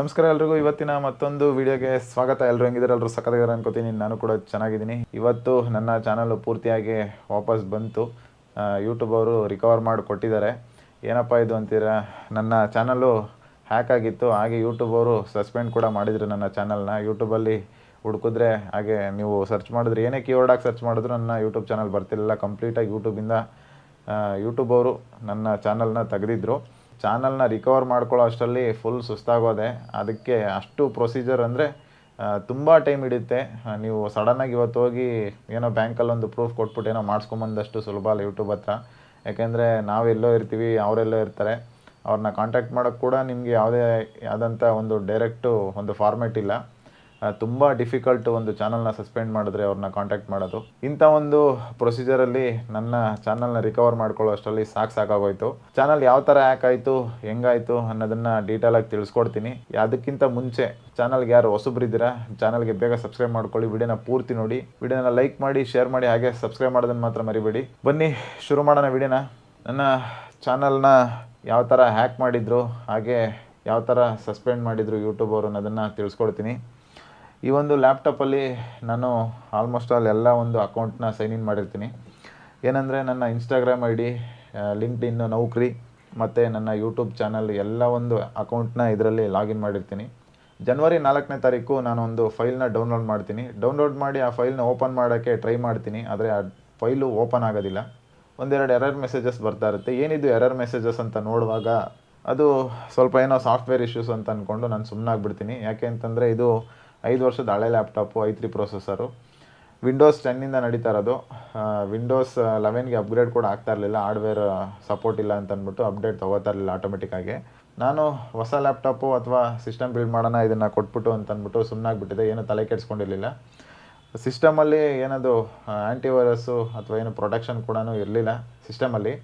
ನಮಸ್ಕಾರ ಎಲ್ರಿಗೂ. ಇವತ್ತಿನ ಮತ್ತೊಂದು ವಿಡಿಯೋಗೆ ಸ್ವಾಗತ. ಎಲ್ಲರೂ ಹೆಂಗಿದ್ದಾರೆ ಎಲ್ಲರೂ ಸಕ್ಕತ್ತಾಗಿದ್ದಾರೆ ಅನ್ಕೋತೀನಿ. ನಾನು ಕೂಡ ಚೆನ್ನಾಗಿದ್ದೀನಿ. ಇವತ್ತು ನನ್ನ ಚಾನಲ್ ಪೂರ್ತಿಯಾಗಿ ವಾಪಸ್ ಬಂತು. ಯೂಟ್ಯೂಬ್ ಅವರು ರಿಕವರ್ ಮಾಡಿ ಕೊಟ್ಟಿದ್ದಾರೆ ಏನಪ್ಪ ಇದು ಅಂತೀರಾ? ನನ್ನ ಚಾನಲ್ಲು ಹ್ಯಾಕ್ ಆಗಿತ್ತು. ಹಾಗೆ ಯೂಟ್ಯೂಬ್ ಅವರು ಸಸ್ಪೆಂಡ್ ಕೂಡ ಮಾಡಿದರು ನನ್ನ ಚಾನಲ್ನ ಯೂಟ್ಯೂಬಲ್ಲಿ ಹುಡುಕಿದ್ರೆ ಹಾಗೆ ನೀವು ಸರ್ಚ್ ಮಾಡಿದ್ರೆ, ಏನೇ ಕೀವರ್ಡಾಗಿ ಸರ್ಚ್ ಮಾಡಿದ್ರು ನನ್ನ ಯೂಟ್ಯೂಬ್ ಚಾನಲ್ ಬರ್ತಿರಲಿಲ್ಲ. ಕಂಪ್ಲೀಟಾಗಿ ಯೂಟ್ಯೂಬಿಂದ ಯೂಟ್ಯೂಬ್ ಅವರು ನನ್ನ ಚಾನಲ್ನ ತೆಗೆದಿದ್ರು. ಚಾನಲ್ನ ರಿಕವರ್ ಮಾಡ್ಕೊಳ್ಳೋ ಅಷ್ಟರಲ್ಲಿ ಫುಲ್ ಸುಸ್ತಾಗೋದೆ. ಅದಕ್ಕೆ ಅಷ್ಟು ಪ್ರೊಸೀಜರ್ ಅಂದರೆ ತುಂಬ ಟೈಮ್ ಹಿಡಿಯುತ್ತೆ. ನೀವು ಸಡನ್ನಾಗಿ ಇವತ್ತು ಹೋಗಿ ಏನೋ ಬ್ಯಾಂಕಲ್ಲಿ ಒಂದು ಪ್ರೂಫ್ ಕೊಟ್ಬಿಟ್ಟು ಏನೋ ಮಾಡಿಸ್ಕೊಂಬಂದಷ್ಟು ಸುಲಭ ಅಲ್ಲ ಯೂಟ್ಯೂಬ್ ಹತ್ರ. ಯಾಕೆಂದರೆ ನಾವೆಲ್ಲೋ ಇರ್ತೀವಿ, ಅವರೆಲ್ಲೋ ಇರ್ತಾರೆ. ಅವ್ರನ್ನ ಕಾಂಟ್ಯಾಕ್ಟ್ ಮಾಡೋಕ್ಕೆ ಕೂಡ ನಿಮಗೆ ಯಾವುದೇ ಆದಂಥ ಒಂದು ಡೈರೆಕ್ಟು ಒಂದು ಫಾರ್ಮೆಟ್ ಇಲ್ಲ. ತುಂಬ ಡಿಫಿಕಲ್ಟ್ ಒಂದು ಚಾನಲ್ನ ಸಸ್ಪೆಂಡ್ ಮಾಡಿದ್ರೆ ಅವ್ರನ್ನ ಕಾಂಟ್ಯಾಕ್ಟ್ ಮಾಡೋದು. ಇಂಥ ಒಂದು ಪ್ರೊಸೀಜರಲ್ಲಿ ನನ್ನ ಚಾನಲ್ನ ರಿಕವರ್ ಮಾಡ್ಕೊಳ್ಳೋ ಅಷ್ಟರಲ್ಲಿ ಸಾಕು ಸಾಕಾಗೋಯ್ತು. ಚಾನಲ್ ಯಾವ ಥರ ಹ್ಯಾಕ್ ಆಯಿತು, ಹೆಂಗಾಯಿತು ಅನ್ನೋದನ್ನು ಡೀಟೇಲಾಗಿ ತಿಳಿಸ್ಕೊಡ್ತೀನಿ. ಅದಕ್ಕಿಂತ ಮುಂಚೆ ಚಾನಲ್ಗೆ ಯಾರು ಹೊಸಬ್ರಿದ್ದೀರಾ ಚಾನಲ್ಗೆ ಬೇಗ ಸಬ್ಸ್ಕ್ರೈಬ್ ಮಾಡ್ಕೊಳ್ಳಿ ವಿಡಿಯೋನ ಪೂರ್ತಿ ನೋಡಿ. ವಿಡಿಯೋನ ಲೈಕ್ ಮಾಡಿ ಶೇರ್ ಮಾಡಿ, ಹಾಗೆ ಸಬ್ಸ್ಕ್ರೈಬ್ ಮಾಡೋದನ್ನು ಮಾತ್ರ ಮರಿಬೇಡಿ. ಬನ್ನಿ, ಶುರು ಮಾಡೋಣ ವಿಡಿಯೋನ ನನ್ನ ಚಾನಲ್ನ ಯಾವ ಥರ ಹ್ಯಾಕ್ ಮಾಡಿದ್ರು, ಹಾಗೆ ಯಾವ ಥರ ಸಸ್ಪೆಂಡ್ ಮಾಡಿದ್ರು ಯೂಟ್ಯೂಬ್ ಅವರು ಅನ್ನೋದನ್ನು ತಿಳಿಸ್ಕೊಡ್ತೀನಿ. ಈ ಒಂದು ಲ್ಯಾಪ್ಟಾಪಲ್ಲಿ ನಾನು ಆಲ್ಮೋಸ್ಟ್ ಆಲ್ ಎಲ್ಲ ಒಂದು ಅಕೌಂಟ್ನ ಸೈನ್ ಇನ್ ಮಾಡಿರ್ತೀನಿ. ಏನಂದರೆ ನನ್ನ Instagram I D LinkedIn Naukri, ಮತ್ತು ನನ್ನ ಯೂಟ್ಯೂಬ್ ಚಾನಲ್ ಎಲ್ಲ ಒಂದು ಅಕೌಂಟ್ನ ಇದರಲ್ಲಿ ಲಾಗಿನ್ ಮಾಡಿರ್ತೀನಿ. ಜನವರಿ ನಾಲ್ಕನೇ ತಾರೀಕು ನಾನು ಒಂದು ಫೈಲ್ನ ಡೌನ್ಲೋಡ್ ಮಾಡ್ತೀನಿ. ಡೌನ್ಲೋಡ್ ಮಾಡಿ ಆ ಫೈಲ್ನ ಓಪನ್ ಮಾಡೋಕ್ಕೆ ಟ್ರೈ ಮಾಡ್ತೀನಿ, ಆದರೆ ಆ ಫೈಲು ಓಪನ್ ಆಗೋದಿಲ್ಲ. ಒಂದೆರಡು ಎರರ್ ಮೆಸೇಜಸ್ ಬರ್ತಾ ಇರುತ್ತೆ. ಏನಿದು ಎರರ್ ಮೆಸೇಜಸ್ ಅಂತ ನೋಡುವಾಗ ಅದು ಸ್ವಲ್ಪ ಏನೋ ಸಾಫ್ಟ್ವೇರ್ ಇಶ್ಯೂಸ್ ಅಂತ ಅಂದ್ಕೊಂಡು ನಾನು ಸುಮ್ಮನಾಗ್ಬಿಡ್ತೀನಿ ಯಾಕೆ ಅಂತಂದರೆ ಇದು ಐದು ವರ್ಷದ ಹಳೆ laptop I three processor Windows ಟೆನ್ನಿಂದ ನಡೀತಾ ಇರೋದು. ವಿಂಡೋಸ್ ಲೆವೆನ್ಗೆ ಅಪ್ಗ್ರೇಡ್ ಕೂಡ ಆಗ್ತಾ ಇರಲಿಲ್ಲ ಹಾರ್ಡ್ವೇರ್ ಸಪೋರ್ಟ್ ಇಲ್ಲ ಅಂತ ಅಂದ್ಬಿಟ್ಟು ಅಪ್ಡೇಟ್ ತೊಗೋತಾ ಇರಲಿಲ್ಲ ಆಟೋಮೆಟಿಕ್ಕಾಗಿ ನಾನು ಹೊಸ ಲ್ಯಾಪ್ಟಾಪು ಅಥವಾ ಸಿಸ್ಟಮ್ ಬಿಲ್ಡ್ ಮಾಡೋಣ, ಇದನ್ನು ಕೊಟ್ಬಿಟ್ಟು ಅಂತಂದ್ಬಿಟ್ಟು ಸುಮ್ಮನಾಗ್ಬಿಟ್ಟಿದೆ ಏನು ತಲೆ ಕೆಡಿಸ್ಕೊಂಡಿರಲಿಲ್ಲ. ಸಿಸ್ಟಮಲ್ಲಿ ಏನದು ಆ್ಯಂಟಿವೈರಸ್ಸು ಅಥವಾ ಏನು ಪ್ರೊಟೆಕ್ಷನ್ ಕೂಡ ಇರಲಿಲ್ಲ ಸಿಸ್ಟಮಲ್ಲಿ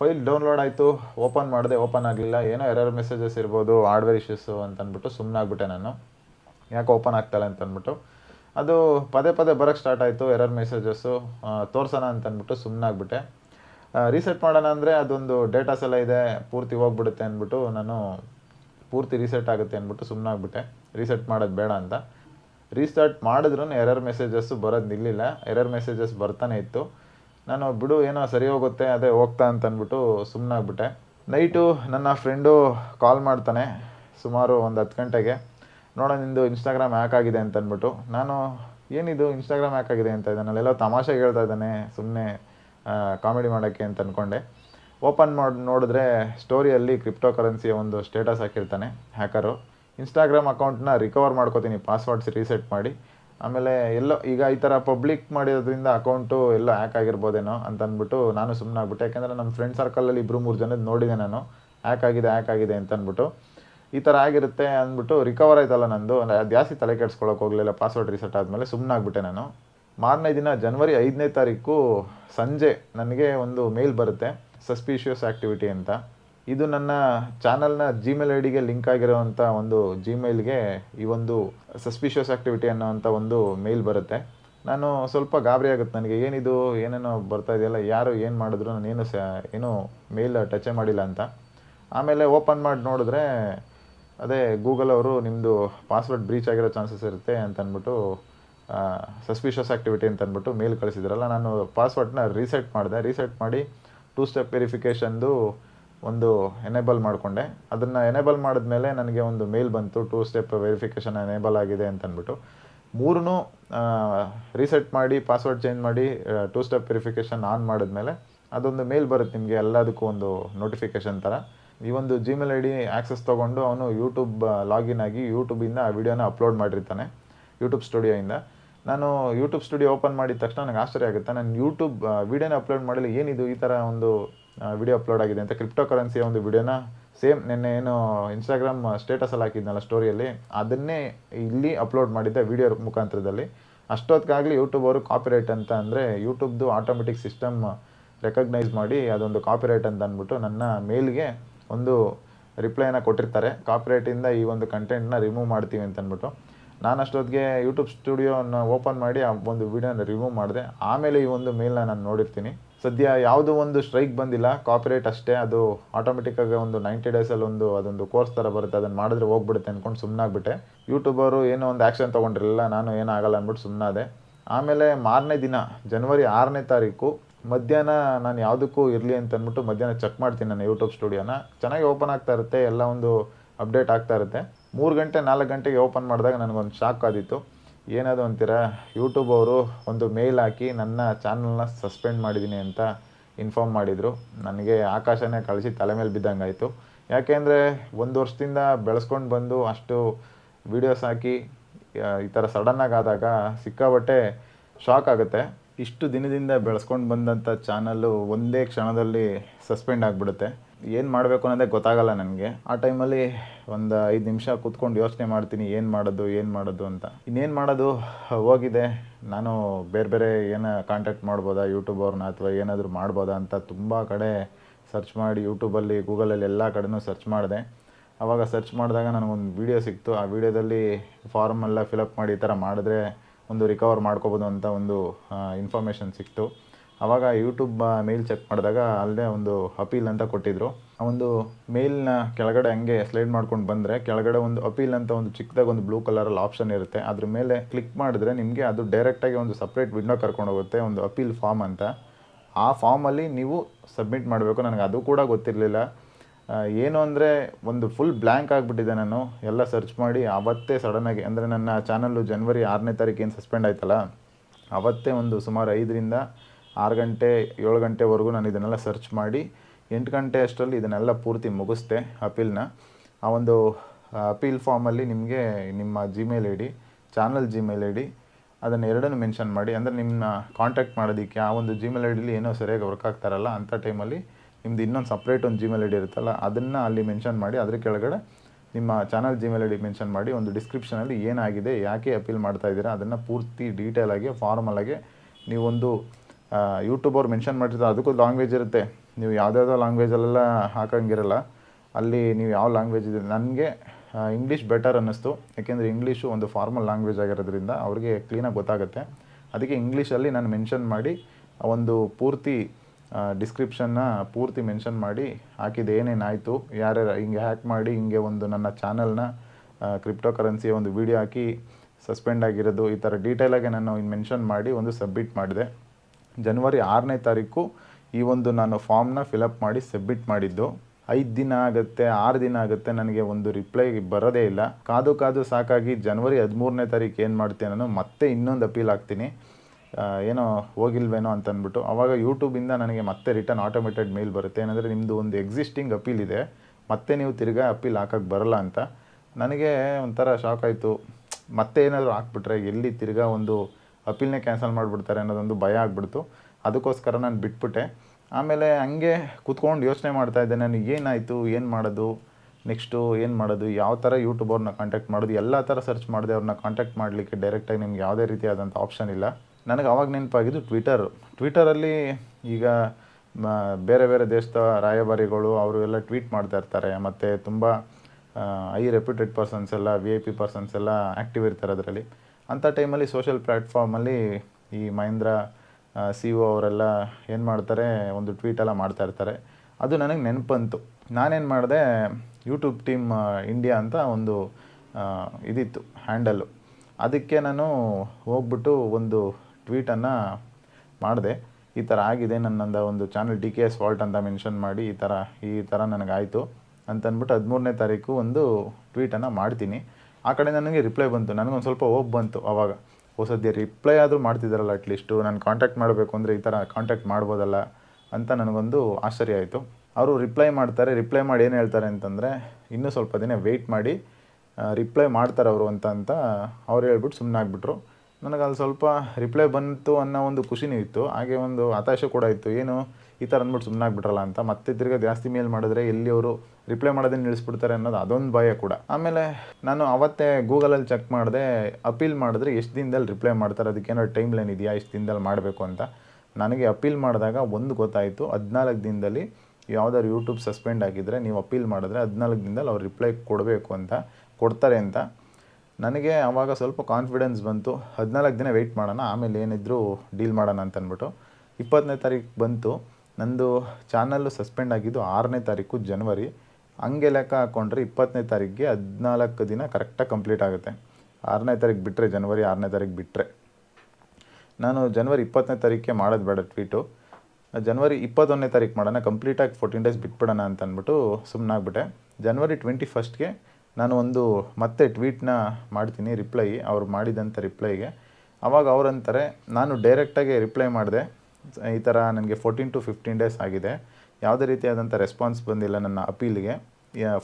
ಫೈಲ್ ಡೌನ್ಲೋಡ್ ಆಯಿತು ಓಪನ್ ಮಾಡಿದೆ ಓಪನ್ ಆಗಲಿಲ್ಲ, ಏನೋ ಎರರ್ ಮೆಸೇಜಸ್ ಇರ್ಬೋದು ಹಾರ್ಡ್ವೇರ್ ಇಶ್ಯೂಸು ಅಂತಂದ್ಬಿಟ್ಟು ಸುಮ್ಮನಾಗ್ಬಿಟ್ಟೆ ನಾನು. ಯಾಕೆ ಓಪನ್ ಆಗ್ತಾಯಿಲ್ಲ ಅಂತ ಅಂದ್ಬಿಟ್ಟು ಅದು ಪದೇ ಪದೇ ಬರೋಕ್ಕೆ ಸ್ಟಾರ್ಟ್ ಆಯಿತು ಎರರ್ ಮೆಸೇಜಸ್ಸು ತೋರ್ಸೋಣ ಅಂತ ಅಂದ್ಬಿಟ್ಟು ಸುಮ್ಮನಾಗ್ಬಿಟ್ಟೆ ರೀಸೆಟ್ ಮಾಡೋಣ ಅಂದರೆ ಅದೊಂದು ಡೇಟಾಸ್ ಎಲ್ಲ ಇದೆ, ಪೂರ್ತಿ ಹೋಗ್ಬಿಡುತ್ತೆ ಅಂದ್ಬಿಟ್ಟು ನಾನು ಪೂರ್ತಿ ರೀಸೆಟ್ ಆಗುತ್ತೆ ಅಂದ್ಬಿಟ್ಟು ಸುಮ್ಮನಾಗ್ಬಿಟ್ಟೆ ರೀಸೆಟ್ ಮಾಡೋದು ಬೇಡ ಅಂತ. ರೀಸ್ಟಾರ್ಟ್ ಮಾಡಿದ್ರೂ ಎರರ್ ಮೆಸೇಜಸ್ಸು ಬರೋದು ನಿಲ್ಲಿಲ್ಲ. ಎರರ್ ಮೆಸೇಜಸ್ ಬರ್ತಾನೆ ಇತ್ತು. ನಾನು ಬಿಡು, ಏನೋ ಸರಿ ಹೋಗುತ್ತೆ, ಅದೇ ಹೋಗ್ತಾ ಅಂತ ಅಂದ್ಬಿಟ್ಟು ಸುಮ್ಮನಾಗ್ಬಿಟ್ಟೆ ನೈಟು ನನ್ನ ಫ್ರೆಂಡು ಕಾಲ್ ಮಾಡ್ತಾನೆ ಸುಮಾರು ಒಂದು ಹತ್ತು ಗಂಟೆಗೆ. ನೋಡೋ ನಿಂದು ಇನ್ಸ್ಟಾಗ್ರಾಮ್ ಹ್ಯಾಕ್ ಆಗಿದೆ ಅಂತ ಅಂದ್ಬಿಟ್ಟು ನಾನು, ಏನಿದು ಇನ್ಸ್ಟಾಗ್ರಾಮ್ ಹ್ಯಾಕ್ ಆಗಿದೆ ಅಂತ ಇದನ್ನೆಲ್ಲ ತಮಾಷೆ ಹೇಳ್ತಾ ಇದ್ದಾನೆ ಸುಮ್ಮನೆ ಕಾಮಿಡಿ ಮಾಡೋಕ್ಕೆ ಅಂತ ಅಂದ್ಕೊಂಡೆ ಓಪನ್ ಮಾಡಿ, ನೋಡಿದ್ರೆ ಸ್ಟೋರಿಯಲ್ಲಿ ಕ್ರಿಪ್ಟೋ ಕರೆನ್ಸಿಯ ಒಂದು ಸ್ಟೇಟಸ್ ಹಾಕಿರ್ತಾನೆ ಹ್ಯಾಕರು ಇನ್ಸ್ಟಾಗ್ರಾಮ್ ಅಕೌಂಟ್ನ ರಿಕವರ್ ಮಾಡ್ಕೋತೀನಿ ಪಾಸ್ವರ್ಡ್ಸ್ ರೀಸೆಟ್ ಮಾಡಿ. ಆಮೇಲೆ ಎಲ್ಲೋ, ಈಗ ಈ ಥರ ಪಬ್ಲಿಕ್ ಮಾಡಿರೋದ್ರಿಂದ ಅಕೌಂಟು ಎಲ್ಲ ಹ್ಯಾಕ್ ಆಗಿರ್ಬೋದೇನೋ ಅಂತ ಅಂದ್ಬಿಟ್ಟು ನಾನು ಸುಮ್ಮನೆ ಆಗ್ಬಿಟ್ಟೆ. ಯಾಕೆಂದರೆ ನಮ್ಮ ಫ್ರೆಂಡ್ ಸರ್ಕಲಲ್ಲಿ ಇಬ್ಬರು ಮೂರು ಜನದ ನೋಡಿದೆ ನಾನು. ಹ್ಯಾಕ್ ಆಗಿದೆ ಹ್ಯಾಕ್ ಆಗಿದೆ ಅಂತ ಅಂದ್ಬಿಟ್ಟು ಈ ಥರ ಆಗಿರುತ್ತೆ ಅಂದ್ಬಿಟ್ಟು ರಿಕವರ್ ಆಯ್ತಲ್ಲ ನಂದು. ಜಾಸ್ತಿ ತಲೆ ಕೆಡ್ಸ್ಕೊಳಕ್ಕೆ ಹೋಗಲಿಲ್ಲ ಪಾಸ್ವರ್ಡ್ ರೀಸೆಟ್ ಆದಮೇಲೆ ಸುಮ್ಮನೆ ಆಗ್ಬಿಟ್ಟೆ ನಾನು. ಮಾರನೇ ದಿನ ಜನವರಿ ಐದನೇ ತಾರೀಕು ಸಂಜೆ ನನಗೆ ಒಂದು ಮೇಲ್ ಬರುತ್ತೆ ಸಸ್ಪಿಷಿಯಸ್ ಆ್ಯಕ್ಟಿವಿಟಿ ಅಂತ. ಇದು ನನ್ನ ಚಾನಲ್ನ ಜಿಮೇಲ್ ಐ ಡಿಗೆ ಲಿಂಕ್ ಆಗಿರೋವಂಥ ಒಂದು ಜಿಮೇಲ್ಗೆ ಈ ಒಂದು ಸಸ್ಪಿಷಿಯಸ್ ಆ್ಯಕ್ಟಿವಿಟಿ ಅನ್ನೋವಂಥ ಒಂದು ಮೇಲ್ ಬರುತ್ತೆ. ನಾನು ಸ್ವಲ್ಪ ಗಾಬರಿ ಆಗುತ್ತೆ ನನಗೆ, ಏನಿದು, ಏನೇನೋ ಬರ್ತಾ ಇದೆಯಲ್ಲ, ಯಾರು ಏನು ಮಾಡಿದ್ರು ನಾನು ಏನು ಸ ಏನು ಮೇಲ್ ಟಚೇ ಮಾಡಿಲ್ಲ ಅಂತ. ಆಮೇಲೆ ಓಪನ್ ಮಾಡಿ ನೋಡಿದ್ರೆ ಅದೇ ಗೂಗಲ್ ಅವರು ನಿಮ್ಮದು ಪಾಸ್ವರ್ಡ್ ಬ್ರೀಚ್ ಆಗಿರೋ ಚಾನ್ಸಸ್ ಇರುತ್ತೆ ಅಂತ ಅಂದ್ಬಿಟ್ಟು ಸಸ್ಪಿಷಸ್ ಆ್ಯಕ್ಟಿವಿಟಿ ಅಂತ ಅಂದ್ಬಿಟ್ಟು ಮೇಲ್ ಕಳಿಸಿದ್ರಲ್ಲ, ನಾನು ಪಾಸ್ವರ್ಡ್ನ ರೀಸೆಟ್ ಮಾಡಿದೆ. ರೀಸೆಟ್ ಮಾಡಿ ಟೂ ಸ್ಟೆಪ್ ವೆರಿಫಿಕೇಷನ್ದು ಒಂದು ಎನೇಬಲ್ ಮಾಡಿಕೊಂಡೆ. ಅದನ್ನು ಎನೇಬಲ್ ಮಾಡಿದ್ಮೇಲೆ ನನಗೆ ಒಂದು ಮೇಲ್ ಬಂತು ಟೂ ಸ್ಟೆಪ್ ವೆರಿಫಿಕೇಷನ್ ಎನೇಬಲ್ ಆಗಿದೆ ಅಂತ ಅಂದ್ಬಿಟ್ಟು. ರೀಸೆಟ್ ಮಾಡಿ ಪಾಸ್ವರ್ಡ್ ಚೇಂಜ್ ಮಾಡಿ ಟೂ ಸ್ಟೆಪ್ ವೆರಿಫಿಕೇಷನ್ ಆನ್ ಮಾಡಿದ್ಮೇಲೆ ಅದೊಂದು ಮೇಲ್ ಬರುತ್ತೆ ನಿಮಗೆ ಎಲ್ಲದಕ್ಕೂ ಒಂದು ನೋಟಿಫಿಕೇಷನ್ ಥರ. ಈ ಒಂದು ಜಿಮೇಲ್ ಐ ಡಿ ಆ್ಯಕ್ಸಸ್ ತೊಗೊಂಡು ಅವನು ಯೂಟ್ಯೂಬ್ ಲಾಗಿನ್ ಆಗಿ ಯೂಟ್ಯೂಬಿಂದ ಆ ವಿಡಿಯೋನ ಅಪ್ಲೋಡ್ ಮಾಡಿರ್ತಾನೆ ಯೂಟ್ಯೂಬ್ ಸ್ಟುಡಿಯೋಯಿಂದ ನಾನು ಯೂಟ್ಯೂಬ್ ಸ್ಟುಡಿಯೋ ಓಪನ್ ಮಾಡಿದ ತಕ್ಷಣ ನನಗೆ ಆಶ್ಚರ್ಯ ಆಗುತ್ತೆ. ನಾನು ಯೂಟ್ಯೂಬ್ ವಿಡಿಯೋನ ಅಪ್ಲೋಡ್ ಮಾಡಲು ಏನಿದು ಈ ಥರ ಒಂದು ವಿಡಿಯೋ ಅಪ್ಲೋಡ್ ಆಗಿದೆ ಅಂತ ಕ್ರಿಪ್ಟೋ ಕರೆನ್ಸಿಯ ಒಂದು ವಿಡಿಯೋನ ಸೇಮ್ ನಿನ್ನೆ ಏನು ಇನ್ಸ್ಟಾಗ್ರಾಮ್ ಸ್ಟೇಟಸಲ್ಲಿ ಹಾಕಿದ್ನಲ್ಲ ಸ್ಟೋರಿಯಲ್ಲಿ ಅದನ್ನೇ ಇಲ್ಲಿ ಅಪ್ಲೋಡ್ ಮಾಡಿದ್ದೆ ವಿಡಿಯೋ ಮುಖಾಂತರದಲ್ಲಿ. ಅಷ್ಟೊತ್ತಿಗಾಗಲಿ ಯೂಟ್ಯೂಬ್ ಅವರು ಕಾಪಿರೈಟ್ ಅಂತ ಅಂದರೆ ಯೂಟ್ಯೂಬ್ದು ಆಟೋಮೆಟಿಕ್ ಸಿಸ್ಟಮ್ ರೆಕಗ್ನೈಸ್ ಮಾಡಿ ಅದೊಂದು ಕಾಪಿರೈಟ್ ಅಂತ ಅಂದ್ಬಿಟ್ಟು ನನ್ನ ಮೇಲ್ಗೆ ಒಂದು ರಿಪ್ಲೈನ ಕೊಟ್ಟಿರ್ತಾರೆ. ಕಾಪಿರೈಟಿಂದ ಈ ಒಂದು ಕಂಟೆಂಟ್ನ ರಿಮೂವ್ ಮಾಡ್ತೀವಿ ಅಂತ ಅಂದ್ಬಿಟ್ಟು ನಾನು ಅಷ್ಟೊತ್ತಿಗೆ ಯೂಟ್ಯೂಬ್ ಸ್ಟುಡಿಯೋನ ಓಪನ್ ಮಾಡಿ ಆ ಒಂದು ವೀಡಿಯೋನ ರಿಮೂವ್ ಮಾಡಿದೆ. ಆಮೇಲೆ ಈ ಒಂದು ಮೇಲ್ನ ನಾನು ನೋಡಿರ್ತೀನಿ. ಸದ್ಯ ಯಾವುದೋ ಒಂದು ಸ್ಟ್ರೈಕ್ ಬಂದಿಲ್ಲ. ಕಾಪಿರೈಟ್ ಅಷ್ಟೇ. ಅದು ಆಟೋಮೆಟಿಕ್ಕಾಗಿ ಒಂದು ನೈಂಟಿ ಡೇಸಲ್ಲಿ ಒಂದು ಅದೊಂದು ಕೋರ್ಸ್ ಥರ ಬರುತ್ತೆ. ಅದನ್ನು ಮಾಡಿದ್ರೆ ಹೋಗ್ಬಿಡುತ್ತೆ ಅಂದ್ಕೊಂಡು ಸುಮ್ಮನಾಗ್ಬಿಟ್ಟೆ ಯೂಟ್ಯೂಬರು ಏನೋ ಒಂದು ಆ್ಯಕ್ಷನ್ ತೊಗೊಂಡಿರಲಿಲ್ಲ ನಾನು ಏನೂ ಆಗಲ್ಲ ಅಂದ್ಬಿಟ್ಟು ಸುಮ್ಮನಾದೆ ಆಮೇಲೆ ಮಾರನೇ ದಿನ ಜನವರಿ ಆರನೇ ತಾರೀಕು ಮಧ್ಯಾಹ್ನ ನಾನು ಯಾವುದಕ್ಕೂ ಇರಲಿ ಅಂತ ಅಂದ್ಬಿಟ್ಟು ಮಧ್ಯಾಹ್ನ ಚೆಕ್ ಮಾಡ್ತೀನಿ ನಾನು ಯೂಟ್ಯೂಬ್ ಸ್ಟುಡಿಯೋನ ಚೆನ್ನಾಗಿ ಓಪನ್ ಆಗ್ತಾ ಇರುತ್ತೆ, ಎಲ್ಲ ಒಂದು ಅಪ್ಡೇಟ್ ಆಗ್ತಾ ಇರುತ್ತೆ. ಮೂರು ಗಂಟೆ, ನಾಲ್ಕು ಗಂಟೆಗೆ ಓಪನ್ ಮಾಡಿದಾಗ ನನಗೊಂದು ಶಾಕ್ ಆದಿತ್ತು ಏನದು ಅಂತೀರಾ ಯೂಟ್ಯೂಬ್ ಅವರು ಒಂದು ಮೇಲ್ ಹಾಕಿ ನನ್ನ ಚಾನಲ್ನ ಸಸ್ಪೆಂಡ್ ಮಾಡಿದ್ದೀನಿ ಅಂತ ಇನ್ಫಾರ್ಮ್ ಮಾಡಿದರು. ನನಗೆ ಆಕಾಶನೇ ಕಳಿಸಿ ತಲೆ ಮೇಲೆ ಬಿದ್ದಂಗೆ ಆಯಿತು ಯಾಕೆಂದರೆ ಒಂದು ವರ್ಷದಿಂದ ಬೆಳೆಸ್ಕೊಂಡು ಬಂದು ಅಷ್ಟು ವೀಡಿಯೋಸ್ ಹಾಕಿ ಈ ಥರ ಸಡನ್ನಾಗಿ ಆದಾಗ ಸಿಕ್ಕಾಬಟ್ಟೆ ಶಾಕ್ ಆಗುತ್ತೆ. ಇಷ್ಟು ದಿನದಿಂದ ಬೆಳೆಸ್ಕೊಂಡು ಬಂದಂಥ ಚಾನಲ್ಲು ಒಂದೇ ಕ್ಷಣದಲ್ಲಿ ಸಸ್ಪೆಂಡ್ ಆಗಿಬಿಡುತ್ತೆ. ಏನು ಮಾಡಬೇಕು ಅನ್ನೋದೇ ಗೊತ್ತಾಗಲ್ಲ ನನಗೆ. ಆ ಟೈಮಲ್ಲಿ ಒಂದು ಐದು ನಿಮಿಷ ಕೂತ್ಕೊಂಡು ಯೋಚನೆ ಮಾಡ್ತೀನಿ, ಏನು ಮಾಡೋದು ಏನು ಮಾಡೋದು ಅಂತ. ಇನ್ನೇನು ಮಾಡೋದು ಹೋಗಿದೆ. ನಾನು ಬೇರೆ ಬೇರೆ ಏನೋ ಕಾಂಟ್ಯಾಕ್ಟ್ ಮಾಡ್ಬೋದಾ ಯೂಟ್ಯೂಬ್ ಅವ್ರನ್ನ ಅಥವಾ ಏನಾದರೂ ಮಾಡ್ಬೋದಾ ಅಂತ ತುಂಬ ಕಡೆ ಸರ್ಚ್ ಮಾಡಿ ಯೂಟ್ಯೂಬಲ್ಲಿ ಗೂಗಲಲ್ಲಿ ಎಲ್ಲ ಕಡೆನೂ ಸರ್ಚ್ ಮಾಡಿದೆ. ಆವಾಗ ಸರ್ಚ್ ಮಾಡಿದಾಗ ನನಗೊಂದು ವೀಡಿಯೋ ಸಿಕ್ತು. ಆ ವೀಡಿಯೋದಲ್ಲಿ ಫಾರ್ಮ್ ಎಲ್ಲ ಫಿಲಪ್ ಮಾಡಿ ಈ ಥರ ಮಾಡಿದ್ರೆ ಒಂದು ರಿಕವರ್ ಮಾಡ್ಕೋಬೋದು ಅಂತ ಒಂದು ಇನ್ಫಾರ್ಮೇಷನ್ ಸಿಕ್ತು. ಆವಾಗ ಯೂಟ್ಯೂಬ್ ಮೇಲ್ ಚೆಕ್ ಮಾಡಿದಾಗ ಅಲ್ಲೇ ಒಂದು ಅಪೀಲ್ ಅಂತ ಕೊಟ್ಟಿದ್ರು. ಆ ಒಂದು ಮೇಲ್ನ ಕೆಳಗಡೆ ಹಂಗೆ ಸ್ಲೈಡ್ ಮಾಡ್ಕೊಂಡು ಬಂದರೆ ಕೆಳಗಡೆ ಒಂದು ಅಪೀಲ್ ಅಂತ ಒಂದು ಚಿಕ್ಕದಾಗಿ ಒಂದು ಬ್ಲೂ ಕಲರಲ್ಲಿ ಆಪ್ಷನ್ ಇರುತ್ತೆ. ಅದ್ರ ಮೇಲೆ ಕ್ಲಿಕ್ ಮಾಡಿದ್ರೆ ನಿಮಗೆ ಅದು ಡೈರೆಕ್ಟಾಗಿ ಒಂದು ಸಪ್ರೇಟ್ ವಿಂಡೋ ಕರ್ಕೊಂಡು ಹೋಗುತ್ತೆ, ಒಂದು ಅಪೀಲ್ ಫಾರ್ಮ್ ಅಂತ. ಆ ಫಾರ್ಮಲ್ಲಿ ನೀವು ಸಬ್ಮಿಟ್ ಮಾಡಬೇಕು. ನನಗೆ ಅದು ಕೂಡ ಗೊತ್ತಿರಲಿಲ್ಲ. ಏನು ಅಂದರೆ ಒಂದು ಫುಲ್ ಬ್ಲ್ಯಾಂಕ್ ಆಗಿಬಿಟ್ಟಿದೆ ನಾನು. ಎಲ್ಲ ಸರ್ಚ್ ಮಾಡಿ ಆವತ್ತೇ ಸಡನ್ನಾಗಿ ಅಂದರೆ ನನ್ನ ಚಾನಲ್ಲು ಜನ್ವರಿ ಆರನೇ ತಾರೀಕೇನು ಸಸ್ಪೆಂಡ್ ಆಯ್ತಲ್ಲ ಆವತ್ತೇ ಒಂದು ಸುಮಾರು ಐದರಿಂದ ಆರು ಗಂಟೆ, ಏಳು ಗಂಟೆವರೆಗೂ ನಾನು ಇದನ್ನೆಲ್ಲ ಸರ್ಚ್ ಮಾಡಿ, ಎಂಟು ಗಂಟೆ ಅಷ್ಟರಲ್ಲಿ ಇದನ್ನೆಲ್ಲ ಪೂರ್ತಿ ಮುಗಿಸ್ದೆ ಅಪೀಲ್ನ ಆ ಒಂದು ಅಪೀಲ್ ಫಾರ್ಮಲ್ಲಿ ನಿಮಗೆ ನಿಮ್ಮ Gmail I D channel Gmail I D ಅದನ್ನು ಎರಡನ್ನು ಮೆನ್ಷನ್ ಮಾಡಿ, ಅಂದರೆ ನಿಮ್ಮನ್ನ ಕಾಂಟ್ಯಾಕ್ಟ್ ಮಾಡೋದಕ್ಕೆ ಆ ಒಂದು ಜಿಮೇಲ್ ಐ ಡಿಲಿ ಏನೋ ಸರಿಯಾಗಿ ವರ್ಕ್ ಆಗ್ತಾರಲ್ಲ ಅಂಥ ಟೈಮಲ್ಲಿ ನಿಮ್ದು ಇನ್ನೊಂದು ಸಪ್ರೇಟ್ ಒಂದು ಜಿಮೇಲ್ ಐ ಡಿ ಇರುತ್ತಲ್ಲ, ಅದನ್ನು ಅಲ್ಲಿ ಮೆನ್ಷನ್ ಮಾಡಿ, ಅದ್ರ ಕೆಳಗಡೆ ನಿಮ್ಮ channel Gmail I D mention ಮಾಡಿ, ಒಂದು ಡಿಸ್ಕ್ರಿಪ್ಷನಲ್ಲಿ ಏನಾಗಿದೆ, ಯಾಕೆ ಅಪೀಲ್ ಮಾಡ್ತಾ ಇದ್ದೀರಾ, ಅದನ್ನು ಪೂರ್ತಿ ಡೀಟೇಲಾಗಿ ಫಾರ್ಮಲಾಗಿ ನೀವೊಂದು ಯೂಟ್ಯೂಬ್ ಅವ್ರು ಮೆನ್ಷನ್ ಮಾಡಿರ್ತಾರೆ ಅದಕ್ಕೂ ಲ್ಯಾಂಗ್ವೇಜ್ ಇರುತ್ತೆ. ನೀವು ಯಾವುದ್ಯಾವುದೋ ಲ್ಯಾಂಗ್ವೇಜಲ್ಲೆಲ್ಲ ಹಾಕಂಗಿರಲ್ಲ. ಅಲ್ಲಿ ನೀವು ಯಾವ ಲ್ಯಾಂಗ್ವೇಜ್ ಇದೆ, ನನಗೆ ಇಂಗ್ಲೀಷ್ ಬೆಟರ್ ಅನ್ನಿಸ್ತು. ಯಾಕೆಂದರೆ ಇಂಗ್ಲೀಷು ಒಂದು ಫಾರ್ಮಲ್ ಲ್ಯಾಂಗ್ವೇಜ್ ಆಗಿರೋದ್ರಿಂದ ಅವ್ರಿಗೆ ಕ್ಲೀನಾಗಿ ಗೊತ್ತಾಗುತ್ತೆ. ಅದಕ್ಕೆ ಇಂಗ್ಲೀಷಲ್ಲಿ ನಾನು ಮೆನ್ಷನ್ ಮಾಡಿ, ಒಂದು ಪೂರ್ತಿ ಡಿಸ್ಕ್ರಿಪ್ಷನ್ನ ಪೂರ್ತಿ ಮೆನ್ಷನ್ ಮಾಡಿ ಹಾಕಿದ್ದು ಏನೇನಾಯಿತು ಯಾರ್ಯಾರು ಹಿಂಗೆ ಹ್ಯಾಕ್ ಮಾಡಿ, ಹಿಂಗೆ ಒಂದು ನನ್ನ ಚಾನಲ್ನ ಕ್ರಿಪ್ಟೋ ಕರೆನ್ಸಿಯ ಒಂದು ವಿಡಿಯೋ ಹಾಕಿ ಸಸ್ಪೆಂಡ್ ಆಗಿರೋದು, ಈ ಥರ ಡೀಟೇಲಾಗಿ ನಾನು ಮೆನ್ಷನ್ ಮಾಡಿ ಒಂದು ಸಬ್ಮಿಟ್ ಮಾಡಿದೆ. ಜನವರಿ ಆರನೇ ತಾರೀಕು ಈ ಒಂದು ನಾನು ಫಾರ್ಮ್ನ ಫಿಲಪ್ ಮಾಡಿ ಸಬ್ಮಿಟ್ ಮಾಡಿದ್ದು. ಐದು ದಿನ ಆಗುತ್ತೆ, ಆರು ದಿನ ಆಗುತ್ತೆ, ನನಗೆ ಒಂದು ರಿಪ್ಲೈ ಬರೋದೇ ಇಲ್ಲ. ಕಾದು ಕಾದು ಸಾಕಾಗಿ ಜನವರಿ ಹದಿಮೂರನೇ ತಾರೀಕು ಏನು ಮಾಡ್ತೀನಿ ನಾನು ಮತ್ತೆ ಇನ್ನೊಂದು ಅಪೀಲ್ ಹಾಕ್ತೀನಿ. ಏನೋ ಹೋಗಿಲ್ವೇನೋ ಅಂತ ಅಂದ್ಬಿಟ್ಟು ಆವಾಗ ಯೂಟ್ಯೂಬಿಂದ ನನಗೆ ಮತ್ತೆ ರಿಟರ್ನ್ ಆಟೋಮೇಟೆಡ್ ಮೇಲ್ ಬರುತ್ತೆ. ಏನಂದರೆ ನಿಮ್ಮದು ಒಂದು ಎಕ್ಸಿಸ್ಟಿಂಗ್ ಅಪೀಲ್ ಇದೆ. ಮತ್ತೆ ನೀವು ತಿರ್ಗಾ ಅಪೀಲ್ ಹಾಕಕ್ಕೆ ಬರಲ್ಲ ಅಂತ. ನನಗೆ ಒಂಥರ ಶಾಕ್ ಆಯಿತು. ಮತ್ತೆ ಏನಾದರೂ ಹಾಕ್ಬಿಟ್ರೆ ಎಲ್ಲಿ ತಿರ್ಗಾ ಒಂದು ಅಪೀಲ್ನೇ ಕ್ಯಾನ್ಸಲ್ ಮಾಡಿಬಿಡ್ತಾರೆ ಅನ್ನೋದೊಂದು ಭಯ ಆಗ್ಬಿಡ್ತು. ಅದಕ್ಕೋಸ್ಕರ ನಾನು ಬಿಟ್ಬಿಟ್ಟೆ. ಆಮೇಲೆ ಹಂಗೆ ಕೂತ್ಕೊಂಡು ಯೋಚನೆ ಮಾಡ್ತಾ ಇದ್ದೆ. ನಾನು ಏನಾಯಿತು? ಏನು ಮಾಡೋದು? ನೆಕ್ಸ್ಟು ಏನು ಮಾಡೋದು? ಯಾವ ಥರ ಯೂಟ್ಯೂಬ್ ಅವ್ರನ್ನ ಕಾಂಟ್ಯಾಕ್ಟ್ ಮಾಡೋದು? ಎಲ್ಲ ಥರ ಸರ್ಚ್ ಮಾಡಿದೆ. ಅವ್ರನ್ನ ಕಾಂಟ್ಯಾಕ್ಟ್ ಮಾಡಲಿಕ್ಕೆ ಡೈರೆಕ್ಟಾಗಿ ನಿಮ್ಗೆ ಯಾವುದೇ ರೀತಿಯಾದಂಥ ಆಪ್ಷನ್ ಇಲ್ಲ. ನನಗೆ ಅವಾಗ ನೆನಪಾಗಿದ್ದು ಟ್ವಿಟರ್ ಟ್ವಿಟರಲ್ಲಿ ಈಗ ಬೇರೆ ಬೇರೆ ದೇಶದ ರಾಯಭಾರಿಗಳು ಅವರು ಎಲ್ಲ ಟ್ವೀಟ್ ಮಾಡ್ತಾ ಇರ್ತಾರೆ. ಮತ್ತು ತುಂಬ ಐ ರೆಪ್ಯೂಟೆಡ್ ಪರ್ಸನ್ಸ್ ಎಲ್ಲ ವಿ ಐ ಪಿ ಪರ್ಸನ್ಸ್ ಎಲ್ಲ ಆ್ಯಕ್ಟಿವ್ ಇರ್ತಾರೆ ಅದರಲ್ಲಿ. ಅಂಥ ಟೈಮಲ್ಲಿ ಸೋಷಿಯಲ್ ಪ್ಲ್ಯಾಟ್ಫಾರ್ಮಲ್ಲಿ ಈ ಮಹೇಂದ್ರ ಸಿ ಒ ಅವರೆಲ್ಲ ಏನು ಮಾಡ್ತಾರೆ, ಒಂದು ಟ್ವೀಟ್ ಎಲ್ಲ ಮಾಡ್ತಾ ಇರ್ತಾರೆ. ಅದು ನನಗೆ ನೆನಪಂತು. ನಾನೇನು ಮಾಡಿದೆ ಯೂಟ್ಯೂಬ್ ಟೀಮ್ ಇಂಡಿಯಾ ಅಂತ ಒಂದು ಇದಿತ್ತು ಹ್ಯಾಂಡಲ್ಲು ಅದಕ್ಕೆ ನಾನು ಹೋಗ್ಬಿಟ್ಟು ಒಂದು ಟ್ವೀಟನ್ನು ಮಾಡಿದೆ. ಈ ಥರ ಆಗಿದೆ. ನನ್ನಂದ ಒಂದು channel D K S Vault ಅಂತ ಮೆನ್ಷನ್ ಮಾಡಿ ಈ ಥರ ಈ ಥರ ನನಗಾಯಿತು ಅಂತಂದ್ಬಿಟ್ಟು ಹದಿಮೂರನೇ ತಾರೀಕು ಒಂದು ಟ್ವೀಟನ್ನು ಮಾಡ್ತೀನಿ. ಆ ಕಡೆ ನನಗೆ ರಿಪ್ಲೈ ಬಂತು. ನನಗೊಂದು ಸ್ವಲ್ಪ ಹೋಗಿ ಬಂತು ಆವಾಗ ಓ, ಸದ್ಯ ರಿಪ್ಲೈ ಆದರೂ ಮಾಡ್ತಿದ್ದಾರಲ್ಲ ಅಟ್ಲೀಸ್ಟು ನಾನು ಕಾಂಟ್ಯಾಕ್ಟ್ ಮಾಡಬೇಕು ಅಂದರೆ ಈ ಥರ ಕಾಂಟ್ಯಾಕ್ಟ್ ಮಾಡ್ಬೋದಲ್ಲ ಅಂತ ನನಗೊಂದು ಆಶ್ಚರ್ಯ ಆಯಿತು. ಅವರು ರಿಪ್ಲೈ ಮಾಡ್ತಾರೆ. ರಿಪ್ಲೈ ಮಾಡಿ ಏನು ಹೇಳ್ತಾರೆ ಅಂತಂದರೆ, ಇನ್ನೂ ಸ್ವಲ್ಪ ದಿನ ವೆಯ್ಟ್ ಮಾಡಿ ರಿಪ್ಲೈ ಮಾಡ್ತಾರೆ ಅವರು ಅಂತ ಅಂತ ಅವ್ರು ಹೇಳ್ಬಿಟ್ಟು ಸುಮ್ಮನೆ ಆಗಿಬಿಟ್ರು ನನಗೆ ಅಲ್ಲಿ ಸ್ವಲ್ಪ ರಿಪ್ಲೈ ಬಂತು ಅನ್ನೋ ಒಂದು ಖುಷಿನೂ ಇತ್ತು. ಹಾಗೆ ಒಂದು ಹತಾಶೆ ಕೂಡ ಇತ್ತು. ಏನು ಈ ಥರ ಅಂದ್ಬಿಟ್ಟು ಸುಮ್ಮನೆ ಆಗ್ಬಿಟ್ರಲ್ಲ ಅಂತ. ಮತ್ತೆ ತಿರ್ಗಾ ಜಾಸ್ತಿ ಮೇಲ್ ಮಾಡಿದ್ರೆ ಎಲ್ಲಿ ಅವರು ರಿಪ್ಲೈ ಮಾಡೋದನ್ನು ನಿಲ್ಲಿಸ್ಬಿಡ್ತಾರೆ ಅನ್ನೋದು ಅದೊಂದು ಭಯ ಕೂಡ. ಆಮೇಲೆ ನಾನು ಅವತ್ತೇ ಗೂಗಲಲ್ಲಿ ಚೆಕ್ ಮಾಡಿದೆ ಅಪೀಲ್ ಮಾಡಿದ್ರೆ ಎಷ್ಟು ದಿನದಲ್ಲಿ ರಿಪ್ಲೈ ಮಾಡ್ತಾರೆ ಅದಕ್ಕೇನೋ ಟೈಮ್ ಲೈನ್ ಇದೆಯಾ ಎಷ್ಟು ದಿನದಲ್ಲಿ ಮಾಡಬೇಕು ಅಂತ. ನನಗೆ ಅಪೀಲ್ ಮಾಡಿದಾಗ ಒಂದು ಗೊತ್ತಾಯಿತು, ಹದಿನಾಲ್ಕು ದಿನದಲ್ಲಿ ಯಾವ್ದಾದ್ರು ಯೂಟ್ಯೂಬ್ ಸಸ್ಪೆಂಡ್ ಆಗಿದ್ದರೆ ನೀವು ಅಪೀಲ್ ಮಾಡಿದ್ರೆ ಹದಿನಾಲ್ಕು ದಿನದಲ್ಲಿ ಅವ್ರು ರಿಪ್ಲೈ ಕೊಡಬೇಕು ಅಂತ, ಕೊಡ್ತಾರೆ ಅಂತ. ನನಗೆ ಆವಾಗ ಸ್ವಲ್ಪ ಕಾನ್ಫಿಡೆನ್ಸ್ ಬಂತು. ಹದಿನಾಲ್ಕು ದಿನ ವೆಯ್ಟ್ ಮಾಡೋಣ, ಆಮೇಲೆ ಏನಿದ್ರು ಡೀಲ್ ಮಾಡೋಣ ಅಂತ ಅಂದ್ಬಿಟ್ಟು ಇಪ್ಪತ್ತನೇ ತಾರೀಕು ಬಂತು. ನಂದು ಚಾನಲ್ಲು ಸಸ್ಪೆಂಡ್ ಆಗಿದ್ದು ಆರನೇ ತಾರೀಕು ಜನವರಿ ಹಂಗೆ ಲೆಕ್ಕ ಹಾಕ್ಕೊಂಡ್ರೆ ಇಪ್ಪತ್ತನೇ ತಾರೀಕಿಗೆ ಹದಿನಾಲ್ಕು ದಿನ ಕರೆಕ್ಟಾಗಿ ಕಂಪ್ಲೀಟ್ ಆಗುತ್ತೆ. ಆರನೇ ತಾರೀಕು ಬಿಟ್ಟರೆ ಜನವರಿ ಆರನೇ ತಾರೀಕು ಬಿಟ್ಟರೆ ನಾನು ಜನವರಿ ಇಪ್ಪತ್ತನೇ ತಾರೀಕಿಗೆ ಮಾಡೋದು ಬೇಡ ಟ್ವೀಟು ಜನವರಿ ಇಪ್ಪತ್ತೊಂದನೇ ತಾರೀಕು ಮಾಡೋಣ ಕಂಪ್ಲೀಟಾಗಿ ಫೋರ್ಟೀನ್ ಡೇಸ್ ಬಿಟ್ಬಿಡೋಣ ಅಂತ ಅಂದ್ಬಿಟ್ಟು ಸುಮ್ಮನಾಗ್ಬಿಟ್ಟೆ ಜನವರಿ ಟ್ವೆಂಟಿ ಫಸ್ಟ್ಗೆ ನಾನು ಒಂದು ಮತ್ತೆ ಟ್ವೀಟ್ನ ಮಾಡ್ತೀನಿ ರಿಪ್ಲೈ, ಅವ್ರು ಮಾಡಿದಂಥ ರಿಪ್ಲೈಗೆ. ಅವಾಗ ಅವರಂತಾರೆ, ನಾನು ಡೈರೆಕ್ಟಾಗಿ ರಿಪ್ಲೈ ಮಾಡಿದೆ. ಈ ಥರ ನನಗೆ ಫೋರ್ಟೀನ್ ಟು ಫಿಫ್ಟೀನ್ ಡೇಸ್ ಆಗಿದೆ. ಯಾವುದೇ ರೀತಿಯಾದಂಥ ರೆಸ್ಪಾನ್ಸ್ ಬಂದಿಲ್ಲ ನನ್ನ ಅಪೀಲ್ಗೆ.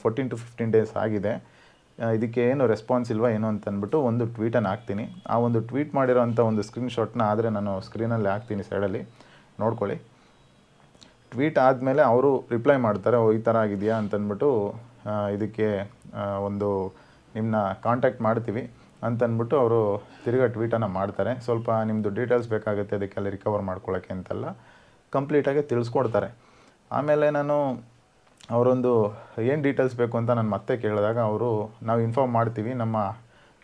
ಫೋರ್ಟೀನ್ ಟು ಫಿಫ್ಟೀನ್ ಡೇಸ್ ಆಗಿದೆ. ಇದಕ್ಕೆ ಏನು ರೆಸ್ಪಾನ್ಸ್ ಇಲ್ವಾ ಏನು ಅಂತ ಅಂದ್ಬಿಟ್ಟು ಒಂದು ಟ್ವೀಟನ್ನು ಹಾಕ್ತೀನಿ. ಆ ಒಂದು ಟ್ವೀಟ್ ಮಾಡಿರೋಂಥ ಒಂದು ಸ್ಕ್ರೀನ್ಶಾಟ್ನ ಆದರೆ ನಾನು ಸ್ಕ್ರೀನಲ್ಲಿ ಹಾಕ್ತೀನಿ ಸೈಡಲ್ಲಿ ನೋಡ್ಕೊಳ್ಳಿ. ಟ್ವೀಟ್ ಆದಮೇಲೆ ಅವರು ರಿಪ್ಲೈ ಮಾಡ್ತಾರೆ, ಓ, ಈ ಥರ ಆಗಿದೆಯಾ? ಅಂತಂದ್ಬಿಟ್ಟು ಇದಕ್ಕೆ ಒಂದು ನಿಮ್ಮನ್ನ ಕಾಂಟ್ಯಾಕ್ಟ್ ಮಾಡ್ತೀವಿ ಅಂತಂದ್ಬಿಟ್ಟು ಅವರು ತಿರ್ಗಾ ಟ್ವೀಟನ್ನು ಮಾಡ್ತಾರೆ. ಸ್ವಲ್ಪ ನಿಮ್ಮದು ಡೀಟೇಲ್ಸ್ ಬೇಕಾಗುತ್ತೆ ಅದಕ್ಕೆಲ್ಲ ರಿಕವರ್ ಮಾಡ್ಕೊಳ್ಳೋಕ್ಕೆ ಅಂತೆಲ್ಲ ಕಂಪ್ಲೀಟಾಗಿ ತಿಳಿಸ್ಕೊಡ್ತಾರೆ. ಆಮೇಲೆ ನಾನು ಅವರೊಂದು ಏನು ಡೀಟೇಲ್ಸ್ ಬೇಕು ಅಂತ ನಾನು ಮತ್ತೆ ಕೇಳಿದಾಗ ಅವರು ನಾವು ಇನ್ಫಾರ್ಮ್ ಮಾಡ್ತೀವಿ ನಮ್ಮ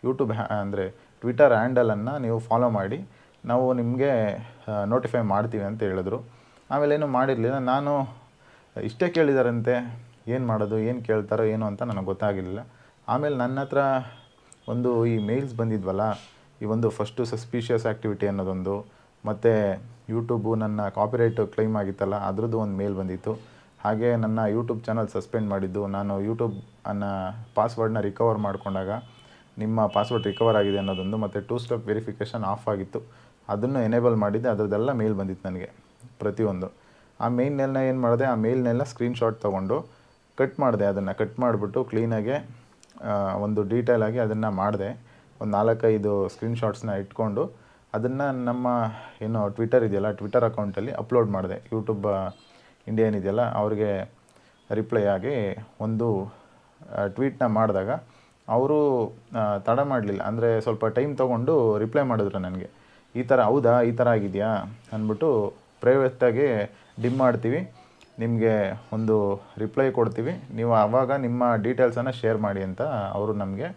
ಯೂಟ್ಯೂಬ್ ಹ್ಯಾ, ಅಂದರೆ ಟ್ವಿಟರ್ ಹ್ಯಾಂಡಲನ್ನು ನೀವು ಫಾಲೋ ಮಾಡಿ, ನಾವು ನಿಮಗೆ ನೋಟಿಫೈ ಮಾಡ್ತೀವಿ ಅಂತ ಹೇಳಿದ್ರು. ಆಮೇಲೆ ಏನು ಮಾಡಿರಲಿಲ್ಲ, ನಾನು ಇಷ್ಟೇ ಕೇಳಿದಾರಂತೆ. ಏನು ಮಾಡೋದು, ಏನು ಕೇಳ್ತಾರೋ ಏನು ಅಂತ ನನಗೆ ಗೊತ್ತಾಗಿರಲಿಲ್ಲ. ಆಮೇಲೆ ನನ್ನ ಹತ್ರ ಒಂದು ಈ ಮೇಲ್ಸ್ ಬಂದಿದ್ವಲ್ಲ, ಈ ಒಂದು ಫಸ್ಟು ಸಸ್ಪಿಷಿಯಸ್ ಆ್ಯಕ್ಟಿವಿಟಿ ಅನ್ನೋದೊಂದು, ಮತ್ತು ಯೂಟ್ಯೂಬು ನನ್ನ ಕಾಪಿರೈಟ್ ಕ್ಲೈಮ್ ಆಗಿತ್ತಲ್ಲ, ಅದ್ರದ್ದು ಒಂದು ಮೇಲ್ ಬಂದಿತ್ತು. ಹಾಗೆ ನನ್ನ ಯೂಟ್ಯೂಬ್ ಚಾನಲ್ ಸಸ್ಪೆಂಡ್ ಮಾಡಿದ್ದು. ನಾನು ಯೂಟ್ಯೂಬ್ ಅನ್ನ ಪಾಸ್ವರ್ಡ್ನ ರಿಕವರ್ ಮಾಡಿಕೊಂಡಾಗ ನಿಮ್ಮ ಪಾಸ್ವರ್ಡ್ ರಿಕವರ್ ಆಗಿದೆ ಅನ್ನೋದೊಂದು, ಮತ್ತು ಟೂ ಸ್ಟೆಪ್ ವೆರಿಫಿಕೇಷನ್ ಆಫ್ ಆಗಿತ್ತು. ಅದನ್ನು ಎನೇಬಲ್ ಮಾಡಿದ್ದೆ, ಅದರದ್ದೆಲ್ಲ ಮೇಲ್ ಬಂದಿತ್ತು ನನಗೆ, ಪ್ರತಿಯೊಂದು. ಆ ಮೇಲ್ನೆಲ್ಲ ಏನು ಮಾಡಿದೆ, ಆ ಮೇಲ್ನೆಲ್ಲ ಸ್ಕ್ರೀನ್ಶಾಟ್ ತೊಗೊಂಡು ಕಟ್ ಮಾಡಿದೆ, ಅದನ್ನು ಕಟ್ ಮಾಡಿಬಿಟ್ಟು ಕ್ಲೀನಾಗೆ ಒಂದು ಡೀಟೇಲಾಗಿ ಅದನ್ನು ಮಾಡಿದೆ. ಒಂದು ನಾಲ್ಕೈದು ಸ್ಕ್ರೀನ್ಶಾಟ್ಸ್ನ ಇಟ್ಕೊಂಡು ಅದನ್ನು ನಮ್ಮ, ಏನು ಟ್ವಿಟರ್ ಇದೆಯಲ್ಲ ಟ್ವಿಟರ್ ಅಕೌಂಟಲ್ಲಿ ಅಪ್ಲೋಡ್ ಮಾಡಿದೆ. ಯೂಟ್ಯೂಬ್ ಇಂಡಿಯನ್ ಇದೆಯಲ್ಲ, ಅವ್ರಿಗೆ ರಿಪ್ಲೈ ಆಗಿ ಒಂದು ಟ್ವೀಟ್ನ ಮಾಡಿದಾಗ ಅವರು ತಡ ಮಾಡಲಿಲ್ಲ. ಅಂದರೆ ಸ್ವಲ್ಪ ಟೈಮ್ ತೊಗೊಂಡು ರಿಪ್ಲೈ ಮಾಡಿದ್ರು ನನಗೆ. ಈ ಥರ ಹೌದಾ, ಈ ಥರ ಆಗಿದೆಯಾ, ಅಂದ್ಬಿಟ್ಟು ಪ್ರೈವೇಟಾಗಿ ಡಿಮ್ ಮಾಡ್ತೀವಿ. ನಿಮಗೆ ಒಂದು ರಿಪ್ಲೈ ಕೊಡ್ತೀವಿ. ನೀವು ಆವಾಗ ನಿಮ್ಮ ಡೀಟೇಲ್ಸನ್ನು ಶೇರ್ ಮಾಡಿ ಅಂತ ಅವರು ನಮಗೆ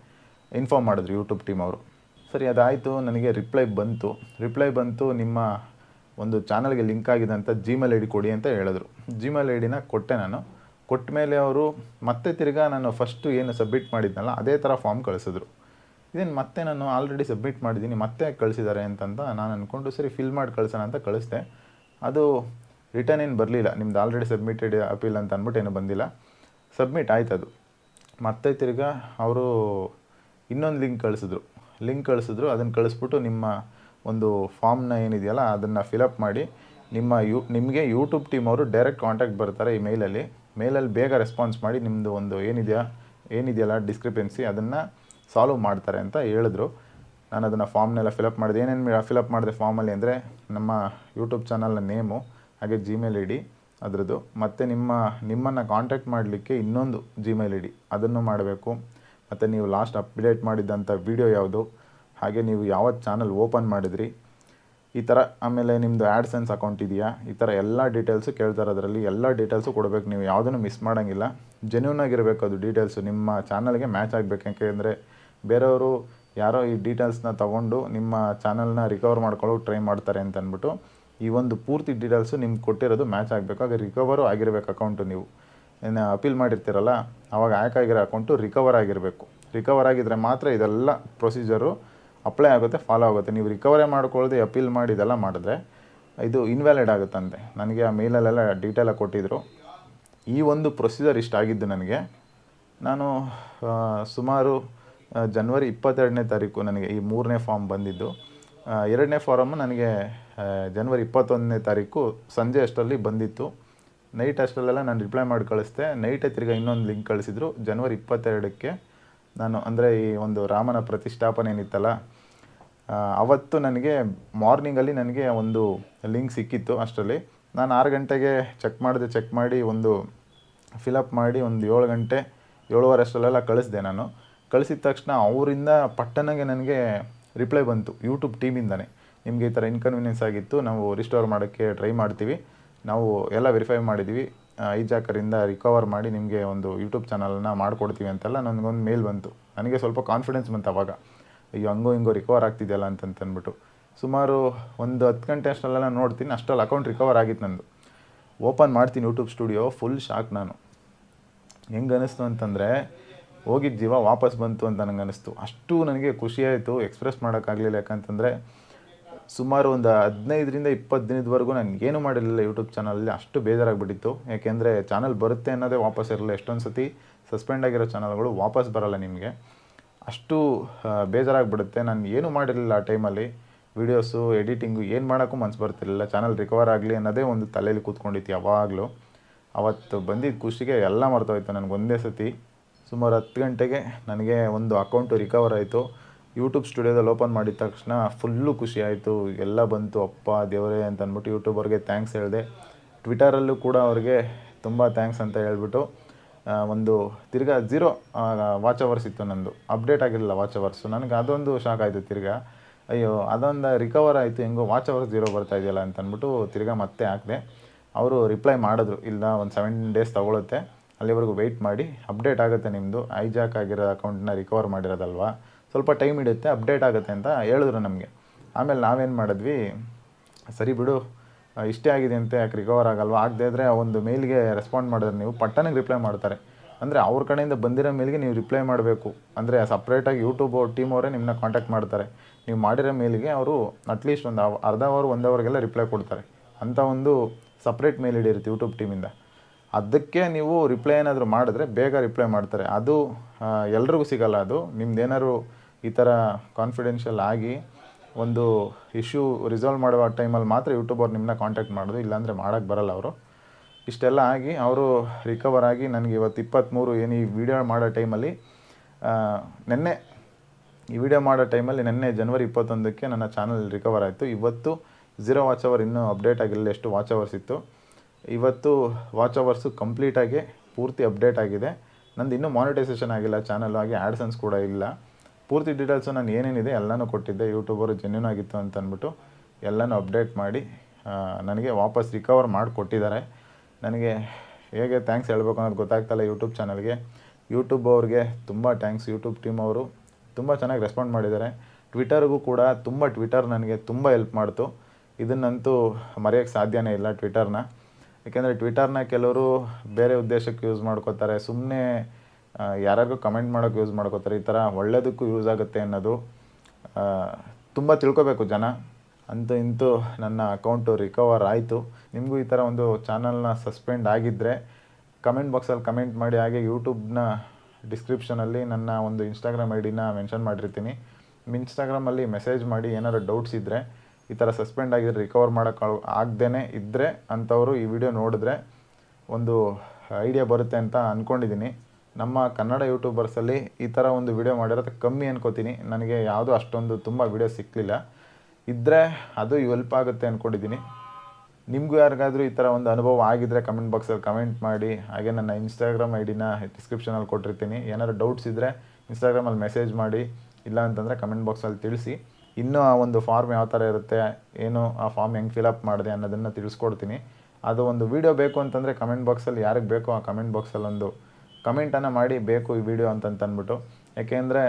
ಇನ್ಫಾರ್ಮ್ ಮಾಡಿದ್ರು ಯೂಟ್ಯೂಬ್ ಟೀಮ್ ಅವರು. ಸರಿ, ಅದಾಯಿತು. ನನಗೆ ರಿಪ್ಲೈ ಬಂತು. ರಿಪ್ಲೈ ಬಂತು, ನಿಮ್ಮ ಒಂದು ಚಾನಲ್ಗೆ ಲಿಂಕ್ ಆಗಿದೆ ಅಂತ ಜಿಮೇಲ್ ಐ ಡಿ ಕೊಡಿ ಅಂತ ಹೇಳಿದ್ರು. ಜಿಮೇಲ್ ಐ ಡಿನ ಕೊಟ್ಟೆ ನಾನು. ಕೊಟ್ಟ ಮೇಲೆ ಅವರು ಮತ್ತೆ ತಿರ್ಗಾ ನಾನು ಫಸ್ಟು ಏನು ಸಬ್ಮಿಟ್ ಮಾಡಿದ್ನಲ್ಲ, ಅದೇ ಥರ ಫಾರ್ಮ್ ಕಳಿಸಿದ್ರು. ಇದೇನು ಮತ್ತೆ ನಾನು ಆಲ್ರೆಡಿ ಸಬ್ಮಿಟ್ ಮಾಡಿದ್ದೀನಿ, ಮತ್ತೆ ಕಳಿಸಿದ್ದಾರೆ ಅಂತಂತ ನಾನು ಅಂದ್ಕೊಂಡು ಸರಿ ಫಿಲ್ ಮಾಡಿ ಕಳಿಸೋಣ ಅಂತ ಕಳಿಸಿದೆ. ಅದು ರಿಟರ್ನ್ ಏನು ಬರಲಿಲ್ಲ. ನಿಮ್ದು ಆಲ್ರೆಡಿ ಸಬ್ಮಿಟೆಡ್ ಅಪೀಲ್ ಅಂತ ಅಂದ್ಬಿಟ್ಟು ಏನೂ ಬಂದಿಲ್ಲ. ಸಬ್ಮಿಟ್ ಆಯ್ತು ಅದು. ಮತ್ತೆ ತಿರ್ಗಾ ಅವರು ಇನ್ನೊಂದು ಲಿಂಕ್ ಕಳಿಸಿದ್ರು. ಲಿಂಕ್ ಕಳಿಸಿದ್ರು, ಅದನ್ನು ಕಳಿಸ್ಬಿಟ್ಟು ನಿಮ್ಮ ಒಂದು ಫಾರ್ಮ್ನ ಏನಿದೆಯಲ್ಲ, ಅದನ್ನು ಫಿಲಪ್ ಮಾಡಿ ನಿಮ್ಮ ಯು, ನಿಮಗೆ ಯೂಟ್ಯೂಬ್ ಟೀಮ್ ಅವರು ಡೈರೆಕ್ಟ್ ಕಾಂಟ್ಯಾಕ್ಟ್ ಬರ್ತಾರೆ ಈ ಮೇಲಲ್ಲಿ ಮೇಲಲ್ಲಿ ಬೇಗ ರೆಸ್ಪಾನ್ಸ್ ಮಾಡಿ ನಿಮ್ಮದು ಒಂದು ಏನಿದೆಯಾ, ಏನಿದೆಯಲ್ಲ ಡಿಸ್ಕ್ರಿಪೆನ್ಸಿ ಅದನ್ನು ಸಾಲ್ವ್ ಮಾಡ್ತಾರೆ ಅಂತ ಹೇಳಿದ್ರು. ನಾನು ಅದನ್ನು ಫಾರ್ಮ್ನೆಲ್ಲ ಫಿಲಪ್ ಮಾಡಿದೆ. ಏನೇನು ಫಿಲಪ್ ಮಾಡಿದೆ ಫಾರ್ಮಲ್ಲಿ ಅಂದರೆ ನಮ್ಮ ಯೂಟ್ಯೂಬ್ ಚಾನಲ್ನ ನೇಮು ಹಾಗೆ ಜಿಮೇಲ್ ಐ ಡಿ ಅದರದ್ದು. ಮತ್ತು ನಿಮ್ಮ, ನಿಮ್ಮನ್ನು ಕಾಂಟ್ಯಾಕ್ಟ್ ಮಾಡಲಿಕ್ಕೆ ಇನ್ನೊಂದು ಜಿಮೇಲ್ ಐ ಡಿ ಅದನ್ನು ಮಾಡಬೇಕು. ಮತ್ತು ನೀವು ಲಾಸ್ಟ್ ಅಪ್ಡೇಟ್ ಮಾಡಿದ್ದಂಥ ವೀಡಿಯೋ ಯಾವುದು? ಹಾಗೆ ನೀವು ಯಾವತ್ತು ಚಾನಲ್ ಓಪನ್ ಮಾಡಿದ್ರಿ? ಈ ಥರ ಆಮೇಲೆ ನಿಮ್ಮದು ಆ್ಯಡ್ಸೆನ್ಸ್ ಅಕೌಂಟ್ ಇದೆಯಾ? ಈ ಥರ ಎಲ್ಲ ಡೀಟೇಲ್ಸು ಕೇಳ್ತಾರೆ ಅದರಲ್ಲಿ ಎಲ್ಲ ಡೀಟೇಲ್ಸು ಕೊಡಬೇಕು. ನೀವು ಯಾವುದನ್ನು ಮಿಸ್ ಮಾಡೋಂಗಿಲ್ಲ. ಜೆನ್ಯೂನ್ ಆಗಿರಬೇಕು ಅದು ಡೀಟೇಲ್ಸು ನಿಮ್ಮ ಚಾನಲ್ಗೆ ಮ್ಯಾಚ್ ಆಗಬೇಕು. ಯಾಕೆಂದರೆ ಬೇರೆಯವರು ಯಾರೋ ಈ ಡೀಟೇಲ್ಸ್ನ ತೊಗೊಂಡು ನಿಮ್ಮ ಚಾನಲ್ನ ರಿಕವರ್ ಮಾಡ್ಕೊಳ್ಳೋಕೆ ಟ್ರೈ ಮಾಡ್ತಾರೆ ಅಂತ ಅಂದ್ಬಿಟ್ಟು ಈ ಒಂದು ಪೂರ್ತಿ ಡೀಟೇಲ್ಸು ನಿಮ್ಗೆ ಕೊಟ್ಟಿರೋದು ಮ್ಯಾಚ್ ಆಗಬೇಕು. ಹಾಗೆ ರಿಕವರು ಆಗಿರಬೇಕು ಅಕೌಂಟು ನೀವು. ಏನು ಅಪೀಲ್ ಮಾಡಿರ್ತೀರಲ್ಲ ಆವಾಗ ಹ್ಯಾಕ್ ಆಗಿರೋ ಅಕೌಂಟು ರಿಕವರ್ ಆಗಿರಬೇಕು. ರಿಕವರ್ ಆಗಿದ್ರೆ ಮಾತ್ರ ಇದೆಲ್ಲ ಪ್ರೊಸೀಜರು ಅಪ್ಲೈ ಆಗುತ್ತೆ ಫಾಲೋ ಆಗುತ್ತೆ. ನೀವು ರಿಕವರೇ ಮಾಡ್ಕೊಳ್ಳೋದು ಅಪೀಲ್ ಮಾಡಿ ಇದೆಲ್ಲ ಮಾಡಿದ್ರೆ ಇದು ಇನ್ವ್ಯಾಲಿಡ್ ಆಗುತ್ತಂತೆ. ನನಗೆ ಆ ಮೇಲಲ್ಲೆಲ್ಲ ಡೀಟೇಲಾಗಿ ಕೊಟ್ಟಿದ್ದರು ಈ ಒಂದು ಪ್ರೊಸೀಜರ್ ಇಷ್ಟ ಆಗಿದ್ದು ನನಗೆ. ನಾನು ಸುಮಾರು ಜನ್ವರಿ ಇಪ್ಪತ್ತೆರಡನೇ ತಾರೀಕು ನನಗೆ ಈ ಮೂರನೇ ಫಾರ್ಮ್ ಬಂದಿದ್ದು. ಎರಡನೇ ಫಾರಮ್ ನನಗೆ ಜನವರಿ ಇಪ್ಪತ್ತೊಂದನೇ ತಾರೀಕು ಸಂಜೆ ಅಷ್ಟರಲ್ಲಿ ಬಂದಿತ್ತು. ನೈಟ್ ಅಷ್ಟರಲ್ಲೆಲ್ಲ ನಾನು ರಿಪ್ಲೈ ಮಾಡಿ ಕಳಿಸ್ದೆ. ನೈಟೇ ತಿರ್ಗಿ ಇನ್ನೊಂದು ಲಿಂಕ್ ಕಳಿಸಿದ್ರು. ಜನವರಿ ಇಪ್ಪತ್ತೆರಡಕ್ಕೆ ನಾನು ಅಂದರೆ ಈ ಒಂದು ರಾಮನ ಪ್ರತಿಷ್ಠಾಪನೆ ಏನಿತ್ತಲ್ಲ ಅವತ್ತು ನನಗೆ ಮಾರ್ನಿಂಗಲ್ಲಿ ನನಗೆ ಒಂದು ಲಿಂಕ್ ಸಿಕ್ಕಿತ್ತು ಅಷ್ಟರಲ್ಲಿ. ನಾನು ಆರು ಗಂಟೆಗೆ ಚೆಕ್ ಮಾಡಿದೆ, ಚೆಕ್ ಮಾಡಿ ಒಂದು ಫಿಲಪ್ ಮಾಡಿ ಒಂದು ಏಳು ಗಂಟೆ, ಏಳುವರೆ ಅಷ್ಟರಲ್ಲೆಲ್ಲ ಕಳಿಸ್ದೆ ನಾನು. ಕಳಿಸಿದ ತಕ್ಷಣ ಅವರಿಂದ ಪಟ್ಟಣಗೆ ನನಗೆ ರಿಪ್ಲೈ ಬಂತು ಯೂಟ್ಯೂಬ್ ಟೀಮಿಂದನೇ ನಿಮಗೆ ಈ ಥರ ಇನ್ಕನ್ವೀನಿಯನ್ಸ್ ಆಗಿತ್ತು, ನಾವು ರಿಸ್ಟೋರ್ ಮಾಡೋಕ್ಕೆ ಟ್ರೈ ಮಾಡ್ತೀವಿ. ನಾವು ಎಲ್ಲ ವೆರಿಫೈ ಮಾಡಿದ್ವಿ. ಐಜಾಕರಿಂದ ರಿಕವರ್ ಮಾಡಿ ನಿಮಗೆ ಒಂದು ಯೂಟ್ಯೂಬ್ ಚಾನಲನ್ನು ಮಾಡಿಕೊಡ್ತೀವಿ ಅಂತೆಲ್ಲ ನನಗೊಂದು ಮೇಲ್ ಬಂತು. ನನಗೆ ಸ್ವಲ್ಪ ಕಾನ್ಫಿಡೆನ್ಸ್ ಬಂತು ಅವಾಗ. ಅಯ್ಯೋ, ಹಂಗೋ ಹಿಂಗೋ ರಿಕವರ್ ಆಗ್ತಿದೆಯಲ್ಲ ಅಂತಂತಂದ್ಬಿಟ್ಟು ಸುಮಾರು ಒಂದು ಹತ್ತು ಗಂಟೆ ಅಷ್ಟರಲ್ಲೆಲ್ಲ ನೋಡ್ತೀನಿ, ಅಷ್ಟರಲ್ಲಿ ಅಕೌಂಟ್ ರಿಕವರ್ ಆಗಿತ್ತು ನಂದು. ಓಪನ್ ಮಾಡ್ತೀನಿ ಯೂಟ್ಯೂಬ್ ಸ್ಟುಡಿಯೋ ಫುಲ್ ಶಾಕ್ ನಾನು. ಹೆಂಗೆ ಅನ್ನಿಸ್ತು ಅಂತಂದರೆ ಹೋಗಿದ್ದ ಜೀವ ವಾಪಸ್ ಬಂತು ಅಂತ ನನಗೆ ಅನಿಸ್ತು ಅಷ್ಟು ನನಗೆ ಖುಷಿಯಾಯಿತು ಎಕ್ಸ್ಪ್ರೆಸ್ ಮಾಡೋಕ್ಕಾಗಲಿಲ್ಲ ಯಾಕಂತಂದರೆ ಸುಮಾರು ಒಂದು ಹದಿನೈದರಿಂದ ಇಪ್ಪತ್ತು ದಿನದವರೆಗೂ ಏನು ಮಾಡಿರಲಿಲ್ಲ ಯೂಟ್ಯೂಬ್ ಚಾನಲಲ್ಲಿ ಅಷ್ಟು ಬೇಜಾರಾಗ್ಬಿಟ್ಟಿತ್ತು. ಯಾಕೆಂದರೆ ಚಾನಲ್ ಬರುತ್ತೆ ಅನ್ನೋದೇ ವಾಪಸ್ ಇರಲಿಲ್ಲ ಎಷ್ಟೊಂದು ಸತಿ ಸಸ್ಪೆಂಡ್ ಆಗಿರೋ ಚಾನಲ್ಗಳು ವಾಪಸ್ ಬರಲ್ಲ ನಿಮಗೆ. ಅಷ್ಟು ಬೇಜಾರಾಗ್ಬಿಡುತ್ತೆ. ನಾನು ಏನು ಮಾಡಿರಲಿಲ್ಲ ಆ ಟೈಮಲ್ಲಿ ವೀಡಿಯೋಸು ಎಡಿಟಿಂಗು ಏನು ಮಾಡೋಕ್ಕೂ ಮನಸ್ಸು ಬರ್ತಿರಲಿಲ್ಲ. ಚಾನಲ್ ರಿಕವರ್ ಆಗಲಿ ಅನ್ನೋದೇ ಒಂದು ತಲೆಯಲ್ಲಿ ಕೂತ್ಕೊಂಡಿತ್ತು ಯಾವಾಗಲೂ. ಅವತ್ತು ಬಂದಿದ್ದ ಖುಷಿಗೆ ಎಲ್ಲ ಮರ್ತೋಯ್ತು. ನನಗೆ ಒಂದೇ ಸತಿ ಸುಮಾರು ಹತ್ತು ಗಂಟೆಗೆ ನನಗೆ ಒಂದು ಅಕೌಂಟು ರಿಕವರ್ ಆಯಿತು. ಯೂಟ್ಯೂಬ್ ಸ್ಟುಡಿಯೋದಲ್ಲಿ ಓಪನ್ ಮಾಡಿದ ತಕ್ಷಣ ಫುಲ್ಲು ಖುಷಿ ಆಯಿತು. ಎಲ್ಲ ಬಂತು, ಅಪ್ಪ, ದೇವರೇ ಅಂತ ಅಂದ್ಬಿಟ್ಟು ಯೂಟ್ಯೂಬರ್ಗೆ ಥ್ಯಾಂಕ್ಸ್ ಹೇಳಿದೆ. ಟ್ವಿಟರಲ್ಲೂ ಕೂಡ ಅವ್ರಿಗೆ ತುಂಬ ಥ್ಯಾಂಕ್ಸ್ ಅಂತ ಹೇಳ್ಬಿಟ್ಟು ಒಂದು ತಿರ್ಗಾ ಝೀರೋ ವಾಚ್ ಅವರ್ಸ್ ಇತ್ತು ನಂದು. ಅಪ್ಡೇಟ್ ಆಗಿರಲಿಲ್ಲ ವಾಚ್ ಅವರ್ಸು ನನಗೆ ಅದೊಂದು ಶಾಕ್ ಆಯಿತು ತಿರ್ಗಾ. ಅಯ್ಯೋ, ಅದೊಂದು ರಿಕವರ್ ಆಯಿತು. ಹೆಂಗೋ ವಾಚ್ ಅವರ್ಸ್ ಜೀರೋ ಬರ್ತಾ ಇದೆಯಲ್ಲ ಅಂತ ಅಂದ್ಬಿಟ್ಟು ತಿರ್ಗಾ ಮತ್ತೆ ಹಾಕಿದೆ. ಅವರು ರಿಪ್ಲೈ ಮಾಡಿದ್ರು ಇಲ್ಲ ಒಂದು ಸೆವೆನ್ ಡೇಸ್ ತೊಗೊಳುತ್ತೆ. ಅಲ್ಲಿವರೆಗೂ ವೆಯ್ಟ್ ಮಾಡಿ. ಅಪ್ಡೇಟ್ ಆಗುತ್ತೆ ನಿಮ್ಮದು ಐಜಾಕ್ ಆಗಿರೋ ಅಕೌಂಟನ್ನ ರಿಕವರ್ ಮಾಡಿರೋದಲ್ವಾ? ಸ್ವಲ್ಪ ಟೈಮ್ ಹಿಡಿಯುತ್ತೆ, ಅಪ್ಡೇಟ್ ಆಗುತ್ತೆ ಅಂತ ಹೇಳಿದ್ರು ನಮಗೆ. ಆಮೇಲೆ ನಾವೇನು ಮಾಡಿದ್ವಿ, ಸರಿ ಬಿಡು ಇಷ್ಟೇ ಆಗಿದೆ ಅಂತ, ಯಾಕೆ ರಿಕವರ್ ಆಗಲ್ವಾ? ಆಗದೇ ಇದ್ದರೆ ಒಂದು ಮೇಲ್ಗೆ ರೆಸ್ಪಾಂಡ್ ಮಾಡಿದ್ರೆ ನೀವು ಪಟ್ಟನಿಗೆ ರಿಪ್ಲೈ ಮಾಡ್ತಾರೆ. ಅಂದರೆ ಅವ್ರ ಕಡೆಯಿಂದ ಬಂದಿರೋ ಮೇಲ್ಗೆ ನೀವು ರಿಪ್ಲೈ ಮಾಡಬೇಕು. ಅಂದರೆ ಸಪ್ರೇಟಾಗಿ ಯೂಟ್ಯೂಬ್ ಟೀಮ್ ಅವರೇ ನಿಮ್ಮನ್ನ ಕಾಂಟ್ಯಾಕ್ಟ್ ಮಾಡ್ತಾರೆ. ನೀವು ಮಾಡಿರೋ ಮೇಲ್ಗೆ ಅವರು ಅಟ್ಲೀಸ್ಟ್ ಒಂದು ಅರ್ಧ ಅವರ್ ಒಂದು ಅವರ್ಗೆಲ್ಲ ರಿಪ್ಲೈ ಕೊಡ್ತಾರೆ. ಅಂಥ ಒಂದು ಸಪ್ರೇಟ್ ಮೇಲ್ ಹಿಡಿರುತ್ತೆ ಯೂಟ್ಯೂಬ್ ಟೀಮಿಂದ ಅದಕ್ಕೆ ನೀವು ರಿಪ್ಲೈ ಏನಾದರೂ ಮಾಡಿದ್ರೆ ಬೇಗ ರಿಪ್ಲೈ ಮಾಡ್ತಾರೆ. ಅದು ಎಲ್ರಿಗೂ ಸಿಗಲ್ಲ ಅದು. ನಿಮ್ದು ಏನಾದ್ರು ಈ ಥರ ಕಾನ್ಫಿಡೆನ್ಷಿಯಲ್ ಆಗಿ ಒಂದು ಇಶ್ಯೂ ರಿಸಾಲ್ವ್ ಮಾಡುವ ಟೈಮಲ್ಲಿ ಮಾತ್ರ ಯೂಟ್ಯೂಬರ್ ನಿಮ್ಮನ್ನ ಕಾಂಟ್ಯಾಕ್ಟ್ ಮಾಡೋದು, ಇಲ್ಲಾಂದರೆ ಮಾಡೋಕ್ಕೆ ಬರಲ್ಲ ಅವರು. ಇಷ್ಟೆಲ್ಲ ಆಗಿ ಅವರು ರಿಕವರ್ ಆಗಿ ನನಗೆ ಇವತ್ತು ಇಪ್ಪತ್ತ್ಮೂರು ಏನು ಈ ವಿಡಿಯೋ ಮಾಡೋ ಟೈಮಲ್ಲಿ ನೆನ್ನೆ, ಈ ವಿಡಿಯೋ ಮಾಡೋ ಟೈಮಲ್ಲಿ ನೆನ್ನೆ ಜನವರಿ ಇಪ್ಪತ್ತೊಂದಕ್ಕೆ ನನ್ನ ಚಾನಲ್ ರಿಕವರ್ ಆಯಿತು. ಇವತ್ತು ಝೀರೋ ವಾಚ್ ಅವರ್ ಇನ್ನೂ ಅಪ್ಡೇಟ್ ಆಗಿರಲಿಲ್ಲ ಎಷ್ಟು ವಾಚ್ ಅವರ್ಸ್ ಇತ್ತು. ಇವತ್ತು ವಾಚ್ ಅವರ್ಸು ಕಂಪ್ಲೀಟಾಗಿ ಪೂರ್ತಿ ಅಪ್ಡೇಟ್ ಆಗಿದೆ. ನಂದು ಇನ್ನೂ ಮಾನಿಟೈಸೇಷನ್ ಆಗಿಲ್ಲ ಚಾನಲ್ ಆಗಿ ಆ್ಯಡ್ಸನ್ಸ್ ಕೂಡ ಇಲ್ಲ. ಪೂರ್ತಿ ಡೀಟೇಲ್ಸು ನಾನು ಏನೇನಿದೆ ಎಲ್ಲನೂ ಕೊಟ್ಟಿದ್ದೆ. ಯೂಟ್ಯೂಬರು ಜೆನ್ಯೂನ್ ಆಗಿತ್ತು ಅಂತ ಅಂದ್ಬಿಟ್ಟು ಎಲ್ಲನೂ ಅಪ್ಡೇಟ್ ಮಾಡಿ ನನಗೆ ವಾಪಸ್ ರಿಕವರ್ ಮಾಡಿಕೊಟ್ಟಿದ್ದಾರೆ. ನನಗೆ ಹೇಗೆ ಥ್ಯಾಂಕ್ಸ್ ಹೇಳಬೇಕು ಅನ್ನೋದು ಗೊತ್ತಾಗ್ತಲ್ಲ ಯೂಟ್ಯೂಬ್ ಚಾನಲ್ಗೆ ಯೂಟ್ಯೂಬ್ ಅವ್ರಿಗೆ ತುಂಬ ಥ್ಯಾಂಕ್ಸ್ ಯೂಟ್ಯೂಬ್ ಟೀಮ್ ಅವರು ತುಂಬ ಚೆನ್ನಾಗಿ ರೆಸ್ಪಾಂಡ್ ಮಾಡಿದ್ದಾರೆ. ಟ್ವಿಟರ್ಗೂ ಕೂಡ ತುಂಬ ಟ್ವಿಟರ್ ನನಗೆ ತುಂಬ ಹೆಲ್ಪ್ ಮಾಡ್ತು. ಇದನ್ನಂತೂ ಮರೆಯೋಕ್ಕೆ ಸಾಧ್ಯನೇ ಇಲ್ಲ ಟ್ವಿಟರ್ನ ಏಕೆಂದರೆ ಟ್ವಿಟರ್ನ ಕೆಲವರು ಬೇರೆ ಉದ್ದೇಶಕ್ಕೆ ಯೂಸ್ ಮಾಡ್ಕೋತಾರೆ. ಸುಮ್ಮನೆ ಯಾರಿಗೂ ಕಮೆಂಟ್ ಮಾಡೋಕ್ಕೆ ಯೂಸ್ ಮಾಡ್ಕೋತಾರೆ, ಈ ಥರ ಒಳ್ಳೆಯದಕ್ಕೂ ಯೂಸ್ ಆಗುತ್ತೆ ಅನ್ನೋದು ತುಂಬ ತಿಳ್ಕೊಬೇಕು ಜನ. ಅಂತೂ ಇಂತೂ ನನ್ನ ಅಕೌಂಟು ರಿಕವರ್ ಆಯಿತು. ನಿಮಗೂ ಈ ಥರ ಒಂದು ಚಾನಲ್ನ ಸಸ್ಪೆಂಡ್ ಆಗಿದ್ದರೆ ಕಮೆಂಟ್ ಬಾಕ್ಸಲ್ಲಿ ಕಮೆಂಟ್ ಮಾಡಿ, ಹಾಗೆ ಯೂಟ್ಯೂಬ್ನ ಡಿಸ್ಕ್ರಿಪ್ಷನಲ್ಲಿ ನನ್ನ ಒಂದು ಇನ್ಸ್ಟಾಗ್ರಾಮ್ ಐ ಡಿನ ಮೆನ್ಷನ್ ಮಾಡಿರ್ತೀನಿ. ಇನ್ಸ್ಟಾಗ್ರಾಮಲ್ಲಿ ಮೆಸೇಜ್ ಮಾಡಿ, ಏನಾದ್ರು ಡೌಟ್ಸ್ ಇದ್ದರೆ ಈ ಥರ ಸಸ್ಪೆಂಡ್ ಆಗಿದ್ರೆ ರಿಕವರ್ ಮಾಡೋಕ್ಕೆ ಆಗದೇ ಇದ್ದರೆ ಅಂಥವರು ಈ ವಿಡಿಯೋ ನೋಡಿದ್ರೆ ಒಂದು ಐಡಿಯಾ ಬರುತ್ತೆ ಅಂತ ಅಂದ್ಕೊಂಡಿದ್ದೀನಿ ನಮ್ಮ ಕನ್ನಡ ಯೂಟ್ಯೂಬರ್ಸಲ್ಲಿ ಈ ಥರ ಒಂದು ವಿಡಿಯೋ ಮಾಡಿರೋದು ಕಮ್ಮಿ ಅನ್ಕೋತೀನಿ. ನನಗೆ ಯಾವುದು ಅಷ್ಟೊಂದು ತುಂಬ ವಿಡಿಯೋ ಸಿಕ್ಕಲಿಲ್ಲ ಇದ್ದರೆ ಅದು ಹೆಲ್ಪ್ ಆಗುತ್ತೆ ಅಂದ್ಕೊಂಡಿದ್ದೀನಿ ನಿಮಗೂ ಯಾರಿಗಾದರೂ ಈ ಥರ ಒಂದು ಅನುಭವ ಆಗಿದ್ದರೆ ಕಮೆಂಟ್ ಬಾಕ್ಸಲ್ಲಿ ಕಮೆಂಟ್ ಮಾಡಿ. ಹಾಗೆ ನನ್ನ ಇನ್ಸ್ಟಾಗ್ರಾಮ್ ಐ ಡಿನ ಡಿಸ್ಕ್ರಿಪ್ಷನಲ್ಲಿ ಕೊಟ್ಟಿರ್ತೀನಿ. ಏನಾದ್ರು ಡೌಟ್ಸ್ ಇದ್ದರೆ ಇನ್ಸ್ಟಾಗ್ರಾಮಲ್ಲಿ ಮೆಸೇಜ್ ಮಾಡಿ. ಇಲ್ಲ ಅಂತಂದರೆ ಕಮೆಂಟ್ ಬಾಕ್ಸಲ್ಲಿ ತಿಳಿಸಿ. ಇನ್ನೂ ಆ ಒಂದು ಫಾರ್ಮ್ ಯಾವ ಥರ ಇರುತ್ತೆ, ಏನು ಆ ಫಾರ್ಮ್ ಹೆಂಗೆ ಫಿಲಪ್ ಮಾಡಿದೆ ಅನ್ನೋದನ್ನು ತಿಳಿಸ್ಕೊಡ್ತೀನಿ. ಅದು ಒಂದು ವೀಡಿಯೋ ಬೇಕು ಅಂತಂದರೆ ಕಮೆಂಟ್ ಬಾಕ್ಸಲ್ಲಿ ಯಾರಿಗೆ ಬೇಕೋ ಆ ಕಮೆಂಟ್ ಬಾಕ್ಸಲ್ಲಿ ಒಂದು ಕಮೆಂಟನ್ನು ಮಾಡಿ, ಬೇಕು ಈ ವಿಡಿಯೋ ಅಂತಂತ ಅಂದ್ಬಿಟ್ಟು ಯಾಕೆಂದರೆ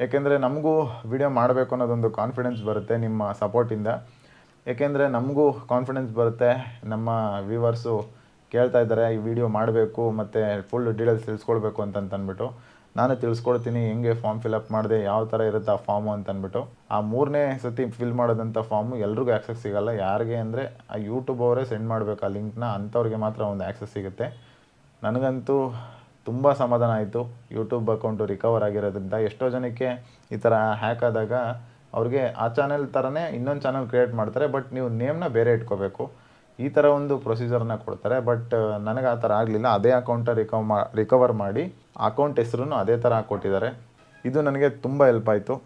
ಯಾಕೆಂದರೆ ನಮಗೂ ವಿಡಿಯೋ ಮಾಡಬೇಕು ಅನ್ನೋದೊಂದು ಕಾನ್ಫಿಡೆನ್ಸ್ ಬರುತ್ತೆ ನಿಮ್ಮ ಸಪೋರ್ಟಿಂದ ಏಕೆಂದರೆ ನಮಗೂ ಕಾನ್ಫಿಡೆನ್ಸ್ ಬರುತ್ತೆ, ನಮ್ಮ ವ್ಯೂವರ್ಸು ಕೇಳ್ತಾ ಇದ್ದಾರೆ, ಈ ವಿಡಿಯೋ ಮಾಡಬೇಕು ಮತ್ತು ಫುಲ್ ಡೀಟೇಲ್ಸ್ ತಿಳಿಸ್ಕೊಳ್ಬೇಕು ಅಂತಂತಂದ್ಬಿಟ್ಟು. ನಾನು ತಿಳಿಸ್ಕೊಡ್ತೀನಿ ಹೆಂಗೆ ಫಾರ್ಮ್ ಫಿಲಪ್ ಮಾಡಿದೆ, ಯಾವ ಥರ ಇರುತ್ತೆ ಆ ಫಾರ್ಮು ಅಂತ ಅಂದ್ಬಿಟ್ಟು ಆ ಮೂರನೇ ಸತಿ ಫಿಲ್ ಮಾಡೋದಂಥ ಫಾರ್ಮು ಎಲ್ರಿಗೂ ಆ್ಯಕ್ಸಸ್ ಸಿಗಲ್ಲ. ಯಾರಿಗೆ ಅಂದರೆ, ಆ ಯೂಟ್ಯೂಬ್ ಅವರೇ ಸೆಂಡ್ ಮಾಡಬೇಕು ಆ ಲಿಂಕ್ನ ಅಂಥವ್ರಿಗೆ ಮಾತ್ರ ಒಂದು ಆ್ಯಕ್ಸಸ್ ಸಿಗುತ್ತೆ. ನನಗಂತೂ ತುಂಬ ಸಮಾಧಾನ ಆಯಿತು. ಯೂಟ್ಯೂಬ್ ಅಕೌಂಟು ರಿಕವರ್ ಆಗಿರೋದ್ರಿಂದ ಎಷ್ಟೋ ಜನಕ್ಕೆ ಈ ಥರ ಹ್ಯಾಕ್ ಆದಾಗ ಅವ್ರಿಗೆ ಆ ಚಾನೆಲ್ ಥರನೇ ಇನ್ನೊಂದು ಚಾನಲ್ ಕ್ರಿಯೇಟ್ ಮಾಡ್ತಾರೆ ಬಟ್ ನೀವು ನೇಮ್ನ ಬೇರೆ ಇಟ್ಕೋಬೇಕು. ಈ ಥರ ಒಂದು ಪ್ರೊಸೀಜರ್ನ ಕೊಡ್ತಾರೆ ಬಟ್ ನನಗೆ ಆ ಥರ ಆಗಲಿಲ್ಲ. ಅದೇ ಅಕೌಂಟ ರಿಕವ್ ರಿಕವರ್ ಮಾಡಿ ಅಕೌಂಟ್ ಹೆಸರು ಅದೇ ಥರ ಹಾಕ್ಕೊಟ್ಟಿದ್ದಾರೆ ಇದು ನನಗೆ ತುಂಬ ಹೆಲ್ಪ್ ಆಯಿತು.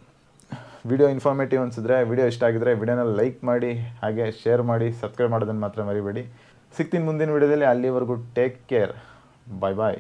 ವಿಡಿಯೋ ಇನ್ಫಾರ್ಮೇಟಿವ್ ಅನಿಸಿದ್ರೆ, ವಿಡಿಯೋ ಇಷ್ಟ ಆಗಿದ್ರೆ ವಿಡಿಯೋನ ಲೈಕ್ ಮಾಡಿ, ಹಾಗೆ ಶೇರ್ ಮಾಡಿ ಸಬ್ಸ್ಕ್ರೈಬ್ ಮಾಡೋದನ್ನು ಮಾತ್ರ ಮರಿಬೇಡಿ. ಸಿಗ್ತೀನಿ ಮುಂದಿನ ವಿಡಿಯೋದಲ್ಲಿ, ಅಲ್ಲಿವರೆಗೂ ಟೇಕ್ ಕೇರ್ ಬಾಯ್ ಬಾಯ್